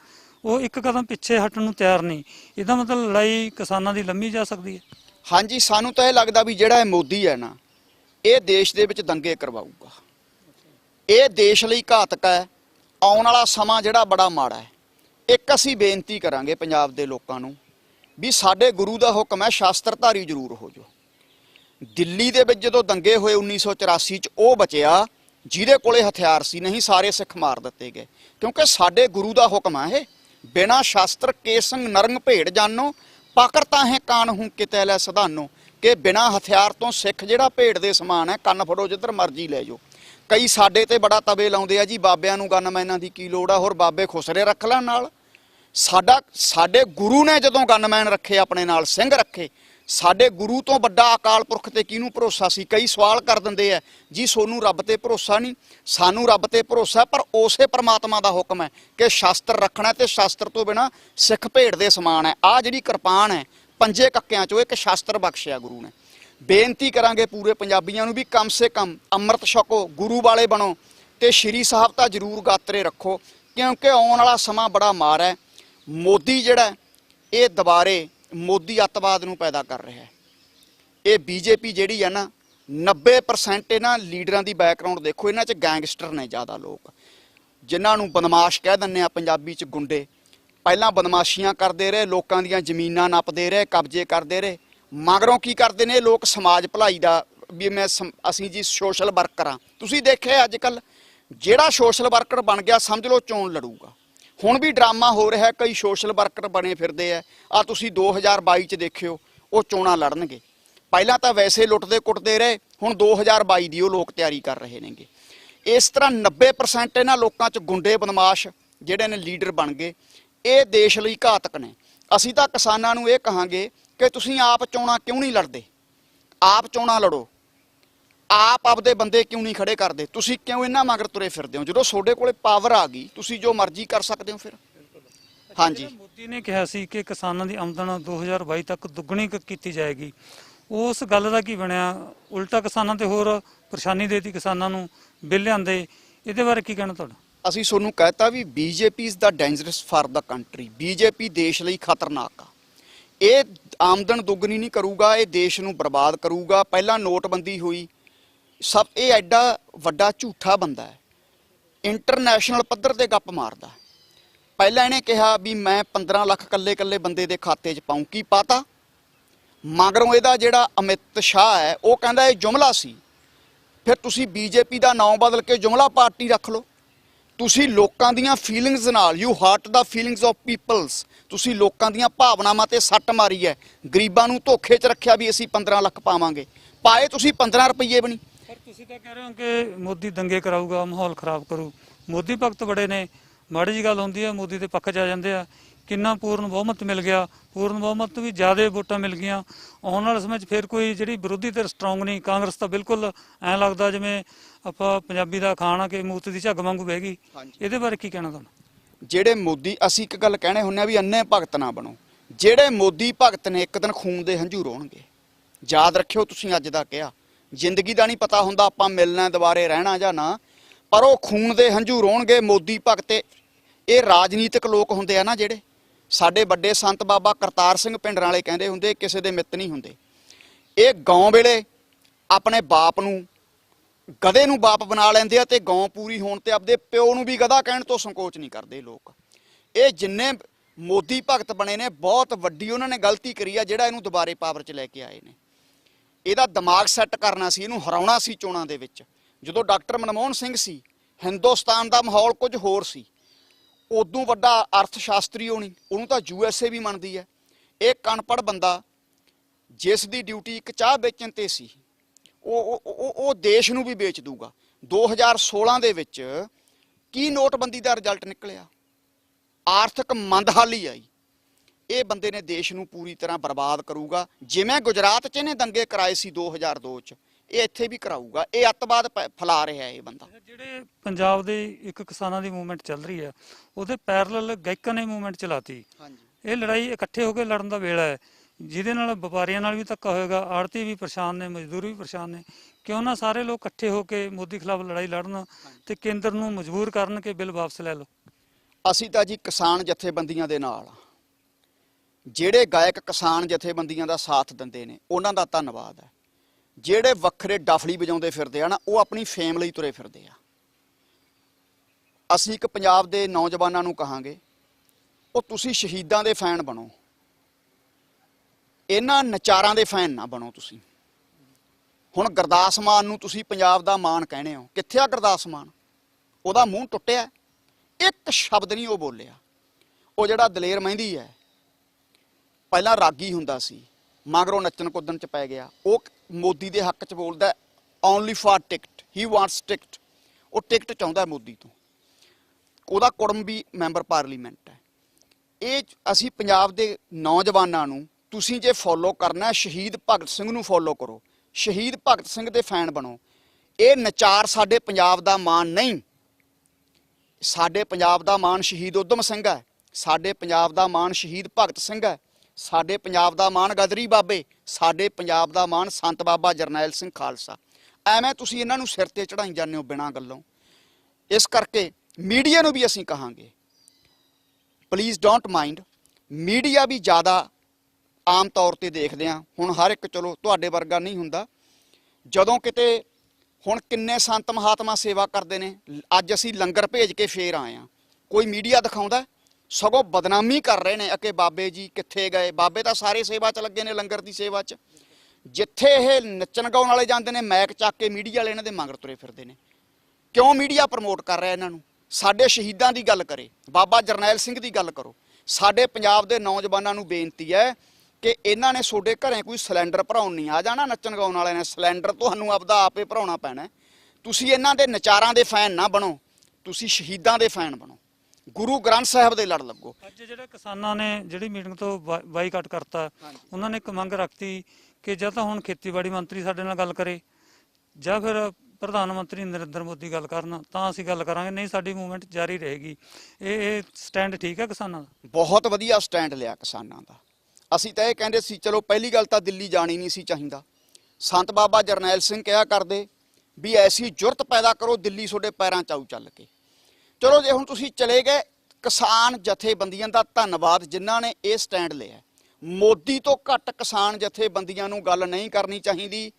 S2: ਉਹ ਇੱਕ ਕਦਮ ਪਿੱਛੇ ਹਟਣ ਨੂੰ ਤਿਆਰ ਨਹੀਂ। ਇਹਦਾ ਮਤਲਬ ਲੜਾਈ ਕਿਸਾਨਾਂ ਦੀ ਲੰਮੀ ਜਾ ਸਕਦੀ ਹੈ।
S1: ਹਾਂਜੀ, ਸਾਨੂੰ ਤਾਂ ਇਹ ਲੱਗਦਾ ਵੀ ਜਿਹੜਾ ਇਹ ਮੋਦੀ ਹੈ ਨਾ, ਇਹ ਦੇਸ਼ ਦੇ ਵਿੱਚ ਦੰਗੇ ਕਰਵਾਊਗਾ। ਇਹ ਦੇਸ਼ ਲਈ ਘਾਤਕ ਹੈ। ਆਉਣ ਵਾਲਾ ਸਮਾਂ ਜਿਹੜਾ ਬੜਾ ਮਾੜਾ ਹੈ। ਇੱਕ ਅਸੀਂ ਬੇਨਤੀ ਕਰਾਂਗੇ ਪੰਜਾਬ ਦੇ ਲੋਕਾਂ ਨੂੰ ਵੀ ਸਾਡੇ ਗੁਰੂ ਦਾ ਹੁਕਮ ਹੈ, ਸ਼ਾਸਤਰਧਾਰੀ ਜ਼ਰੂਰ ਹੋ ਜਾਓ। ਦਿੱਲੀ ਦੇ ਵਿੱਚ ਜਦੋਂ ਦੰਗੇ ਹੋਏ 1984 ਚ ਉਹ ਬਚਿਆ, ਜਿਹਦੇ ਕੋਲੇ ਹਥਿਆਰ ਸੀ ਨਹੀਂ, ਸਾਰੇ ਸਿੱਖ ਮਾਰ ਦਿੱਤੇ ਗਏ। ਕਿਉਂਕਿ ਸਾਡੇ ਗੁਰੂ ਦਾ ਹੁਕਮ ਹੈ ਇਹ, ਬਿਨਾ ਸ਼ਾਸਤਰ ਕੇਸੰਗ ਨਰੰਗ ਭੇੜ ਜਾਨੋ, ਪਾਕਰ ਤਾਂ ਹੈ ਕਾਨ ਹੂੰ ਕਿਤੇ ਲੈ ਸਧਾਨੋ, ਕਿ ਬਿਨਾ ਹਥਿਆਰ ਤੋਂ ਸਿੱਖ ਜਿਹੜਾ ਭੇਡ ਦੇ ਸਮਾਨ ਹੈ, ਕੰਨ ਫੜੋ ਜਿੱਧਰ ਮਰਜ਼ੀ ਲੈ ਜਾਓ। ਕਈ ਸਾਡੇ ਤੇ ਬੜਾ ਤਵੇ ਲਾਉਂਦੇ ਆ ਜੀ, ਬਾਬਿਆਂ ਨੂੰ ਗਨਮੈਨਾਂ ਦੀ ਕੀ ਲੋੜ ਆ, ਹੋਰ ਬਾਬੇ ਖੁਸਰੇ ਰੱਖ ਲੈਣ ਨਾਲ। ਸਾਡਾ, ਸਾਡੇ ਗੁਰੂ ਨੇ ਜਦੋਂ ਗਨਮੈਨ ਰੱਖੇ, ਆਪਣੇ ਨਾਲ ਸਿੰਘ ਰੱਖੇ ਸਾਡੇ ਗੁਰੂ ਤੋਂ ਵੱਡਾ ਅਕਾਲ ਪੁਰਖ ਤੇ ਕਿਹਨੂੰ ਭਰੋਸਾ ਸੀ? ਕਈ ਸਵਾਲ ਕਰ ਦਿੰਦੇ ਆ, ਜੀ ਸੋਨੂੰ ਰੱਬ ਤੇ ਭਰੋਸਾ ਨਹੀਂ, ਸਾਨੂੰ ਰੱਬ ਤੇ ਭਰੋਸਾ, ਪਰ ਉਸੇ ਪ੍ਰਮਾਤਮਾ ਦਾ ਹੁਕਮ ਹੈ ਕਿ ਸ਼ਾਸਤਰ ਰੱਖਣਾ ਤੇ ਸ਼ਾਸਤਰ ਤੋਂ ਬਿਨਾ ਸਿੱਖ ਭੇਡ ਦੇ ਸਮਾਨ ਹੈ। ਆ ਜਿਹੜੀ ਕਿਰਪਾਨ ਹੈ, ਪੰਜੇ ਕੱਕਿਆਂ ਚੋਂ ਇੱਕ ਸ਼ਾਸਤਰ ਬਖਸ਼ਿਆ ਗੁਰੂ ਨੇ। ਬੇਨਤੀ ਕਰਾਂਗੇ ਪੂਰੇ ਪੰਜਾਬੀਆਂ ਨੂੰ ਵੀ ਕਮ ਸੇ ਕਮ ਅੰਮ੍ਰਿਤ ਛਕੋ, ਗੁਰੂ ਵਾਲੇ ਬਣੋ ਤੇ ਸ਼੍ਰੀ ਸਾਹਿਬ ਤਾਂ ਜ਼ਰੂਰ ਗਾਤਰੇ ਰੱਖੋ, ਕਿਉਂਕਿ ਆਉਣ ਵਾਲਾ ਸਮਾਂ ਬੜਾ ਮਾਰ ਹੈ। ਮੋਦੀ ਜਿਹੜਾ, ਇਹ ਦੁਬਾਰੇ ਮੋਦੀ ਅੱਤਵਾਦ ਨੂੰ ਪੈਦਾ ਕਰ ਰਿਹਾ ਹੈ। ਇਹ ਬੀਜੇਪੀ ਜਿਹੜੀ ਹੈ ਨਾ 90% ਇਹਨਾਂ ਲੀਡਰਾਂ ਦੀ ਬੈਕਗ੍ਰਾਉਂਡ ਦੇਖੋ, ਇਹਨਾਂ 'ਚ ਗੈਂਗਸਟਰ ਨੇ ਜ਼ਿਆਦਾ ਲੋਕ। ਜਿਨ੍ਹਾਂ ਨੂੰ ਬਦਮਾਸ਼ ਕਹਿ ਦਿੰਦੇ ਆ ਪੰਜਾਬੀ 'ਚ ਗੁੰਡੇ। ਪਹਿਲਾਂ ਬਦਮਾਸ਼ੀਆਂ ਕਰਦੇ ਰਹੇ, ਲੋਕਾਂ ਦੀਆਂ ਜ਼ਮੀਨਾਂ ਨੱਪਦੇ ਰਹੇ, ਕਬਜ਼ੇ ਕਰਦੇ ਰਹੇ। ਮਗਰੋਂ ਕੀ ਕਰਦੇ ਨੇ ਲੋਕ ਸਮਾਜ ਭਲਾਈ ਦਾ, ਵੀ ਮੈਂ ਸਮ- ਅਸੀਂ ਜੀ ਸੋਸ਼ਲ ਵਰਕਰ ਆ। ਤੁਸੀਂ ਦੇਖਿਆ ਅੱਜ ਕੱਲ ਜਿਹੜਾ ਸੋਸ਼ਲ ਵਰਕਰ ਬਣ ਗਿਆ, ਸਮਝ ਲਓ ਚੋਣ ਲੜੂਗਾ। ਹੁਣ ਵੀ ਡਰਾਮਾ ਹੋ ਰਿਹਾ, ਕਈ ਸੋਸ਼ਲ ਵਰਕਰ ਬਣੇ ਫਿਰਦੇ ਆ। ਆ ਤੁਸੀਂ 2022 ਚ ਦੇਖਿਓ, ਉਹ ਚੋਣਾਂ ਲੜਨਗੇ। ਪਹਿਲਾਂ ਤਾਂ ਵੈਸੇ ਲੁੱਟਦੇ ਕੁੱਟਦੇ ਰਹੇ, ਹੁਣ 2022 ਦੀ ਉਹ ਲੋਕ ਤਿਆਰੀ ਕਰ ਰਹੇ ਨੇਗੇ। ਇਸ ਤਰ੍ਹਾਂ 90% ਇਹਨਾਂ ਲੋਕਾਂ ਚ ਗੁੰਡੇ ਬਦਮਾਸ਼, ਜਿਹੜੇ ਨੇ ਲੀਡਰ ਬਣ ਗਏ। ਇਹ ਦੇਸ਼ ਲਈ ਘਾਤਕ ਨੇ। ਅਸੀਂ ਤਾਂ ਕਿਸਾਨਾਂ ਨੂੰ ਇਹ ਕਹਾਂਗੇ ਕਿ ਤੁਸੀਂ ਆਪ ਚੋਣਾਂ ਕਿਉਂ ਨਹੀਂ ਲੜਦੇ? ਆਪ ਚੋਣਾਂ ਲੜੋ। ਆਪ ਆਪਦੇ ਬੰਦੇ ਕਿਉਂ ਨਹੀਂ ਖੜੇ ਕਰਦੇ? ਤੁਸੀਂ ਕਿਉਂ ਇਹਨਾਂ ਮਗਰ ਤੁਰੇ ਫਿਰਦੇ ਹੋ? ਜਦੋਂ ਤੁਹਾਡੇ ਕੋਲੇ ਪਾਵਰ ਆ ਗਈ ਤੁਸੀਂ ਜੋ ਮਰਜ਼ੀ ਕਰ ਸਕਦੇ ਹੋ ਫਿਰ। ਹਾਂਜੀ।
S2: ਮੋਦੀ ਨੇ ਕਿਹਾ ਸੀ ਕਿ ਕਿਸਾਨਾਂ ਦੀ ਆਮਦਨ 2022 ਤੱਕ ਦੁੱਗਣੀ ਕੀਤੀ ਜਾਏਗੀ ਉਸ ਗੱਲ ਦਾ ਕੀ ਬਣਿਆ? ਉਲਟਾ ਕਿਸਾਨਾਂ ਤੇ ਹੋਰ ਪਰੇਸ਼ਾਨੀ ਦੇਤੀ ਕਿਸਾਨਾਂ ਨੂੰ ਬਿੱਲ ਲਿਆਂਦੇ। ਇਹਦੇ ਬਾਰੇ ਕੀ ਕਹਿਣਾ ਤੁਹਾਡਾ?
S1: ਅਸੀਂ ਤੁਹਾਨੂੰ ਕਹਿਤਾ ਵੀ BJP is the dangerous for the country BJP ਦੇਸ਼ ਲਈ ਖਤਰਨਾਕ ਆ। ਇਹ ਆਮਦਨ ਦੁੱਗਣੀ ਨਹੀਂ ਕਰੂਗਾ ਇਹ ਦੇਸ਼ ਨੂੰ ਬਰਬਾਦ ਕਰੂਗਾ। ਪਹਿਲਾਂ ਨੋਟਬੰਦੀ ਹੋਈ ਸਭ ਇਹ ਐਡਾ ਵੱਡਾ ਝੂਠਾ ਬੰਦਾ ਹੈ। ਇੰਟਰਨੈਸ਼ਨਲ ਪੱਧਰ ਤੇ ਗੱਪ ਮਾਰਦਾ ਪਹਿਲਾਂ ਇਹਨੇ ਕਿਹਾ ਵੀ ਮੈਂ 15 ਲੱਖ ਕੱਲੇ ਕੱਲੇ ਬੰਦੇ ਦੇ ਖਾਤੇ 'ਚ ਪਾਉਂ, ਕੀ ਪਾਤਾ? ਮਗਰੋਂ ਇਹਦਾ ਜਿਹੜਾ ਅਮਿਤ ਸ਼ਾਹ ਹੈ, ਉਹ ਕਹਿੰਦਾ ਇਹ ਜੁਮਲਾ ਸੀ। ਫਿਰ ਤੁਸੀਂ ਬੀਜੇਪੀ ਦਾ ਨਾਮ ਬਦਲ ਕੇ ਜੁਮਲਾ ਪਾਰਟੀ ਰੱਖ ਲਓ। ਤੁਸੀਂ ਲੋਕਾਂ ਦੀਆਂ ਫੀਲਿੰਗਸ ਨਾਲ you hurt the feelings of peoples ਤੁਸੀਂ ਲੋਕਾਂ ਦੀਆਂ ਭਾਵਨਾਵਾਂ ਤੇ ਸੱਟ ਮਾਰੀ ਹੈ। ਗਰੀਬਾਂ ਨੂੰ ਧੋਖੇ 'ਚ ਰੱਖਿਆ ਵੀ ਅਸੀਂ 15 ਲੱਖ ਪਾਵਾਂਗੇ। ਪਾਏ ਤੁਸੀਂ 15 ਰੁਪਏ ਵੀ ਨਹੀਂ।
S2: ਪਰ ਤੁਸੀਂ ਤਾਂ ਕਹਿ ਰਹੇ ਹੋ ਕਿ ਮੋਦੀ ਦੰਗੇ ਕਰਾਊਗਾ ਮਾਹੌਲ ਖਰਾਬ ਕਰੂ। ਮੋਦੀ ਭਗਤ ਬੜੇ ਨੇ। ਮਾੜੀ ਜੀ ਗੱਲ ਹੁੰਦੀ ਹੈ ਮੋਦੀ ਦੇ ਪੱਖ 'ਚ ਆ ਜਾਂਦੇ ਆ। ਕਿੰਨਾ ਪੂਰਨ ਬਹੁਮਤ ਮਿਲ ਗਿਆ। ਪੂਰਨ ਬਹੁਮਤ ਵੀ ਜ਼ਿਆਦਾ ਵੋਟਾਂ ਮਿਲ ਗਈਆਂ। ਆਉਣ ਵਾਲੇ ਸਮੇਂ 'ਚ ਫਿਰ ਕੋਈ ਜਿਹੜੀ ਵਿਰੋਧੀ ਧਿਰ ਸਟਰੋਂਗ ਨਹੀਂ ਕਾਂਗਰਸ ਤਾਂ ਬਿਲਕੁਲ ਐਂ ਲੱਗਦਾ ਜਿਵੇਂ ਆਪਾਂ ਪੰਜਾਬੀ ਦਾ ਖਾਣਾ ਕਿ ਮੂਤ ਦੀ ਝੱਗ ਵਾਂਗੂ ਬਹਿ ਗਈ। ਇਹਦੇ ਬਾਰੇ ਕੀ ਕਹਿਣਾ ਤੁਹਾਨੂੰ?
S1: ਜਿਹੜੇ ਮੋਦੀ ਅਸੀਂ ਇੱਕ ਗੱਲ ਕਹਿਣੇ ਹੁੰਨੇ ਆ ਵੀ ਅੰਨੇ ਭਗਤ ਨਾ ਬਣੋ। ਜਿਹੜੇ ਮੋਦੀ ਭਗਤ ਨੇ ਇੱਕ ਦਿਨ ਖੂਨ ਦੇ ਹੰਝੂ ਰੋਣਗੇ। ਯਾਦ ਰੱਖਿਓ ਤੁਸੀਂ ਅੱਜ ਦਾ ਕਿਹਾ। ਜ਼ਿੰਦਗੀ ਦਾ ਨਹੀਂ ਪਤਾ ਹੁੰਦਾ ਆਪਾਂ ਮਿਲਣਾ ਦੁਬਾਰੇ ਰਹਿਣਾ ਜਾਂ ਨਾ, ਪਰ ਉਹ ਖੂਨ ਦੇ ਹੰਝੂ ਰੋਣਗੇ ਮੋਦੀ ਭਗਤ ਇਹ ਰਾਜਨੀਤਿਕ ਲੋਕ ਹੁੰਦੇ ਆ ਨਾ ਜਿਹੜੇ, ਸਾਡੇ ਵੱਡੇ ਸੰਤ ਬਾਬਾ ਕਰਤਾਰ ਸਿੰਘ ਪਿੰਡਰਾਂ ਵਾਲੇ ਕਹਿੰਦੇ ਹੁੰਦੇ, ਕਿਸੇ ਦੇ ਮਿੱਤ ਨਹੀਂ ਹੁੰਦੇ। ਇਹ ਗਾਉਂ ਵੇਲੇ ਆਪਣੇ ਬਾਪ ਨੂੰ, ਗਧੇ ਨੂੰ ਬਾਪ ਬਣਾ ਲੈਂਦੇ ਆ ਤੇ ਗਾਂ ਪੂਰੀ ਹੋਣ ਤੇ ਆਪਦੇ ਪਿਓ ਨੂੰ ਵੀ ਗਧਾ ਕਹਿਣ ਤੋਂ ਸੰਕੋਚ ਨਹੀਂ ਕਰਦੇ ਲੋਕ। ਇਹ ਜਿੰਨੇ ਮੋਦੀ ਭਗਤ ਬਣੇ ਨੇ, ਬਹੁਤ ਵੱਡੀ ਉਹਨਾਂ ਨੇ ਗਲਤੀ ਕਰੀ ਆ ਜਿਹੜਾ ਇਹਨੂੰ ਦੁਬਾਰੇ ਪਾਵਰ 'ਚ ਲੈ ਕੇ ਆਏ ਨੇ। ਇਹਦਾ ਦਿਮਾਗ ਸੈੱਟ ਕਰਨਾ ਸੀ, ਇਹਨੂੰ ਹਰਾਉਣਾ ਸੀ ਚੋਣਾਂ ਦੇ ਵਿੱਚ। ਜਦੋਂ ਡਾਕਟਰ ਮਨਮੋਹਨ ਸਿੰਘ ਸੀ, ਹਿੰਦੁਸਤਾਨ ਦਾ ਮਾਹੌਲ ਕੁਝ ਹੋਰ ਸੀ। ਉਦੋਂ ਵੱਡਾ ਅਰਥ ਸ਼ਾਸਤਰੀ ਹੋਣੀ, ਉਹਨੂੰ ਤਾਂ ਯੂ ਐੱਸ ਏ ਵੀ ਮੰਨਦੀ ਹੈ। ਇਹ ਕਣਪੜ ਬੰਦਾ, ਜਿਸ ਦੀ ਡਿਊਟੀ ਇੱਕ ਚਾਹ ਵੇਚਣ ਤੇ ਸੀ, ਉਹ ਉਹ- ਉਹ ਉਹ ਦੇਸ਼ ਨੂੰ ਵੀ ਵੇਚ ਦੂਗਾ 2016 ਦੇ ਵਿੱਚ ਕੀ ਨੋਟਬੰਦੀ ਦਾ ਰਿਜ਼ਲਟ ਨਿਕਲਿਆ? ਆਰਥਿਕ ਮੰਦਹਾਲੀ ਆਈ। ਇਹ ਬੰਦੇ ਨੇ ਦੇਸ਼ ਨੂੰ ਪੂਰੀ ਤਰ੍ਹਾਂ ਬਰਬਾਦ ਕਰੂਗਾ। ਜਿਵੇਂ ਗੁਜਰਾਤ 'ਚ ਇਹਨੇ ਦੰਗੇ ਕਰਾਏ ਸੀ 2002 'ਚ ਇਹ ਇੱਥੇ ਵੀ ਕਰਾਊਗਾ। ਇਹ ਅੱਤਵਾਦ ਫੈਲਾ ਰਿਹਾ ਇਹ ਬੰਦਾ।
S2: ਜਿਹੜੇ ਪੰਜਾਬ ਦੇ ਇੱਕ ਕਿਸਾਨਾਂ ਦੀ ਮੂਵਮੈਂਟ ਚੱਲ ਰਹੀ ਹੈ ਉਹਦੇ ਪੈਰਲਲ ਗਾਇਕਾਂ ਨੇ ਮੂਵਮੈਂਟ ਚਲਾਤੀ। ਇਹ ਲੜਾਈ ਇਕੱਠੇ ਹੋ ਕੇ ਲੜਨ ਦਾ ਵੇਲਾ ਹੈ। ਜਿਹਦੇ ਨਾਲ ਵਪਾਰੀਆਂ ਨਾਲ ਵੀ ਧੱਕਾ ਹੋਏਗਾ ਆੜਤੀ ਵੀ ਪਰੇਸ਼ਾਨ ਨੇ ਮਜ਼ਦੂਰ ਵੀ ਪਰੇਸ਼ਾਨ ਨੇ। ਕਿਉਂ ਨਾ ਸਾਰੇ ਲੋਕ ਇਕੱਠੇ ਹੋ ਕੇ ਮੋਦੀ ਖਿਲਾਫ ਲੜਾਈ ਲੜਨ ਤੇ ਕੇਂਦਰ ਨੂੰ ਮਜਬੂਰ ਕਰਨ ਕਿ ਬਿੱਲ ਵਾਪਸ ਲੈ ਲਓ।
S1: ਅਸੀਂ ਤਾਂ ਜੀ ਕਿਸਾਨ ਜਥੇਬੰਦੀਆਂ ਦੇ ਨਾਲ। ਜਿਹੜੇ ਗਾਇਕ ਕਿਸਾਨ ਜਥੇਬੰਦੀਆਂ ਦਾ ਸਾਥ ਦਿੰਦੇ ਨੇ, ਉਹਨਾਂ ਦਾ ਧੰਨਵਾਦ ਹੈ। ਜਿਹੜੇ ਵੱਖਰੇ ਡਫਲੀ ਵਜਾਉਂਦੇ ਫਿਰਦੇ ਆ ਨਾ, ਉਹ ਆਪਣੀ ਫੇਮ ਲਈ ਤੁਰੇ ਫਿਰਦੇ ਆ। ਅਸੀਂ ਇੱਕ ਪੰਜਾਬ ਦੇ ਨੌਜਵਾਨਾਂ ਨੂੰ ਕਹਾਂਗੇ, ਉਹ ਤੁਸੀਂ ਸ਼ਹੀਦਾਂ ਦੇ ਫੈਨ ਬਣੋ। ਇਹਨਾਂ ਨਚਾਰਾਂ ਦੇ ਫੈਨ ਨਾ ਬਣੋ ਤੁਸੀਂ। ਹੁਣ ਗੁਰਦਾਸ ਮਾਨ ਨੂੰ ਤੁਸੀਂ ਪੰਜਾਬ ਦਾ ਮਾਨ ਕਹਿੰਦੇ ਹੋ। ਕਿੱਥੇ ਆ ਗੁਰਦਾਸ ਮਾਨ? ਉਹਦਾ ਮੂੰਹ ਟੁੱਟਿਆ। ਇੱਕ ਸ਼ਬਦ ਨਹੀਂ ਉਹ ਬੋਲਿਆ। ਉਹ ਜਿਹੜਾ ਦਲੇਰ ਮਹਿੰਦੀ ਹੈ ਪਹਿਲਾਂ ਰਾਗੀ ਹੁੰਦਾ ਸੀ, ਮਗਰੋਂ ਨੱਚਣ ਕੁੱਦਣ ਚ ਪੈ ਗਿਆ। ਉਹ ਮੋਦੀ ਦੇ ਹੱਕ ਚ ਬੋਲਦਾ only for ticket he wants ticket ਉਹ ਟਿਕਟ ਚਾਹੁੰਦਾ ਮੋਦੀ ਤੋਂ। ਉਹਦਾ ਕੁੜਮ ਵੀ ਮੈਂਬਰ ਪਾਰਲੀਮੈਂਟ ਹੈ। ਇਹ ਅਸੀਂ ਪੰਜਾਬ ਦੇ ਨੌਜਵਾਨਾਂ ਨੂੰ, ਤੁਸੀਂ ਜੇ ਫੋਲੋ ਕਰਨਾ ਸ਼ਹੀਦ ਭਗਤ ਸਿੰਘ ਨੂੰ ਫੋਲੋ ਕਰੋ। ਸ਼ਹੀਦ ਭਗਤ ਸਿੰਘ ਦੇ ਫੈਨ ਬਣੋ। ਇਹ ਨਚਾਰ ਸਾਡੇ ਪੰਜਾਬ ਦਾ ਮਾਣ ਨਹੀਂ। ਸਾਡੇ ਪੰਜਾਬ ਦਾ ਮਾਣ ਸ਼ਹੀਦ ਉਦਮ ਸਿੰਘ ਹੈ। ਸਾਡੇ ਪੰਜਾਬ ਦਾ ਮਾਣ ਸ਼ਹੀਦ ਭਗਤ ਸਿੰਘ ਹੈ। ਸਾਡੇ ਪੰਜਾਬ ਦਾ ਮਾਣ ਗਦਰੀ ਬਾਬੇ, ਸਾਡੇ ਪੰਜਾਬ ਦਾ ਮਾਣ ਸੰਤ ਬਾਬਾ ਜਰਨੈਲ ਸਿੰਘ ਖਾਲਸਾ। ਐਵੇਂ ਤੁਸੀਂ ਇਹਨਾਂ ਨੂੰ ਸਿਰ ਤੇ ਚੜਾਈ ਜਾਂਦੇ ਹੋ ਬਿਨਾਂ ਗੱਲੋਂ। ਇਸ ਕਰਕੇ ਮੀਡੀਆ ਨੂੰ ਵੀ ਅਸੀਂ ਕਹਾਂਗੇ। ਪਲੀਜ਼ ਡੋਂਟ ਮਾਈਂਡ ਮੀਡੀਆ ਵੀ ਜ਼ਿਆਦਾ ਆਮ ਤੌਰ ਤੇ ਦੇਖਦੇ ਆ ਹੁਣ ਹਰ ਇੱਕ ਚਲੋ ਤੁਹਾਡੇ ਵਰਗਾ ਨਹੀਂ ਹੁੰਦਾ। ਜਦੋਂ ਕਿਤੇ ਹੁਣ ਕਿੰਨੇ ਸੰਤ ਮਹਾਤਮਾ ਸੇਵਾ ਕਰਦੇ ਨੇ। ਅੱਜ ਅਸੀਂ ਲੰਗਰ ਭੇਜ ਕੇ ਫੇਰ ਆਏ ਆ ਕੋਈ ਮੀਡੀਆ ਦਿਖਾਉਂਦਾ ਸਗੋਂ ਬਦਨਾਮੀ ਕਰ ਰਹੇ ਨੇ। ਅਕੇ ਬਾਬੇ ਜੀ ਕਿੱਥੇ ਗਏ? ਬਾਬੇ ਤਾਂ ਸਾਰੇ ਸੇਵਾ 'ਚ ਲੱਗੇ ਨੇ ਲੰਗਰ ਦੀ ਸੇਵਾ 'ਚ। ਜਿੱਥੇ ਇਹ ਨੱਚਣ ਗਾਉਣ ਵਾਲੇ ਜਾਂਦੇ ਨੇ ਮੈਕ ਚੱਕ ਕੇ ਮੀਡੀਆ ਵਾਲੇ ਇਹਨਾਂ ਦੇ ਮਗਰ ਤੁਰੇ ਫਿਰਦੇ ਨੇ। ਕਿਉਂ ਮੀਡੀਆ ਪ੍ਰਮੋਟ ਕਰ ਰਿਹਾ ਇਹਨਾਂ ਨੂੰ? ਸਾਡੇ ਸ਼ਹੀਦਾਂ ਦੀ ਗੱਲ ਕਰੇ। ਬਾਬਾ ਜਰਨੈਲ ਸਿੰਘ ਦੀ ਗੱਲ ਕਰੋ। ਸਾਡੇ ਪੰਜਾਬ ਦੇ ਨੌਜਵਾਨਾਂ ਨੂੰ ਬੇਨਤੀ ਹੈ ਕਿ ਇਹਨਾਂ ਨੇ ਤੁਹਾਡੇ ਘਰੇ ਕੋਈ ਸਿਲੰਡਰ ਭਰਾਉਣ ਨਹੀਂ ਆ ਜਾਣਾ, ਨੱਚਣ ਗਾਉਣ ਵਾਲਿਆਂ ਨੇ। ਸਿਲੰਡਰ ਤੁਹਾਨੂੰ ਆਪਦਾ ਆਪੇ ਭਰਾਉਣਾ ਪੈਣਾ ਤੁਸੀਂ ਇਹਨਾਂ ਦੇ ਨਚਾਰਾਂ ਦੇ ਫੈਨ ਨਾ ਬਣੋ। ਤੁਸੀਂ ਸ਼ਹੀਦਾਂ ਦੇ ਫੈਨ ਬਣੋ। ਗੁਰੂ ਗ੍ਰੰਥ ਸਾਹਿਬ ਦੇ ਲੜ ਲੱਗੋ।
S2: ਅੱਜ ਜਿਹੜੇ ਕਿਸਾਨਾਂ ਨੇ ਜਿਹੜੀ ਮੀਟਿੰਗ ਤੋਂ ਬਾ- ਬਾਈਕਾਟ ਕਰਤਾ ਉਹਨਾਂ ਨੇ ਇੱਕ ਮੰਗ ਰੱਖਤੀ ਕਿ ਜਾਂ ਤਾਂ ਹੁਣ ਖੇਤੀਬਾੜੀ ਮੰਤਰੀ ਸਾਡੇ ਨਾਲ ਗੱਲ ਕਰੇ ਜਾਂ ਫਿਰ ਪ੍ਰਧਾਨ ਮੰਤਰੀ ਨਰਿੰਦਰ ਮੋਦੀ ਗੱਲ ਕਰਨ ਤਾਂ ਅਸੀਂ ਗੱਲ ਕਰਾਂਗੇ। ਨਹੀਂ ਸਾਡੀ ਮੂਵਮੈਂਟ ਜਾਰੀ ਰਹੇਗੀ। ਇਹ ਇਹ ਸਟੈਂਡ ਠੀਕ ਹੈ ਕਿਸਾਨਾਂ ਦਾ?
S1: ਬਹੁਤ ਵਧੀਆ ਸਟੈਂਡ ਲਿਆ ਕਿਸਾਨਾਂ ਦਾ। ਅਸੀਂ ਤਾਂ ਇਹ ਕਹਿੰਦੇ ਸੀ ਚਲੋ ਪਹਿਲੀ ਗੱਲ ਤਾਂ ਦਿੱਲੀ ਜਾਣੀ ਨਹੀਂ ਸੀ ਚਾਹੀਦਾ। ਸੰਤ ਬਾਬਾ ਜਰਨੈਲ ਸਿੰਘ ਕਿਹਾ ਕਰਦੇ ਵੀ ਐਸੀ ਜੁਰਤ ਪੈਦਾ ਕਰੋ ਦਿੱਲੀ ਤੁਹਾਡੇ ਪੈਰਾਂ 'ਚ ਆਊ ਚੱਲ ਕੇ। ਚਲੋ ਜੇ ਹੁਣ ਤੁਸੀਂ ਚਲੇ ਗਏ ਕਿਸਾਨ ਜਥੇਬੰਦੀਆਂ ਦਾ ਧੰਨਵਾਦ ਜਿਨ੍ਹਾਂ ਨੇ ਇਹ ਸਟੈਂਡ ਲਿਆ ਮੋਦੀ ਤੋਂ ਘੱਟ ਕਿਸਾਨ ਜਥੇਬੰਦੀਆਂ ਨੂੰ ਗੱਲ ਨਹੀਂ ਕਰਨੀ ਚਾਹੀਦੀ।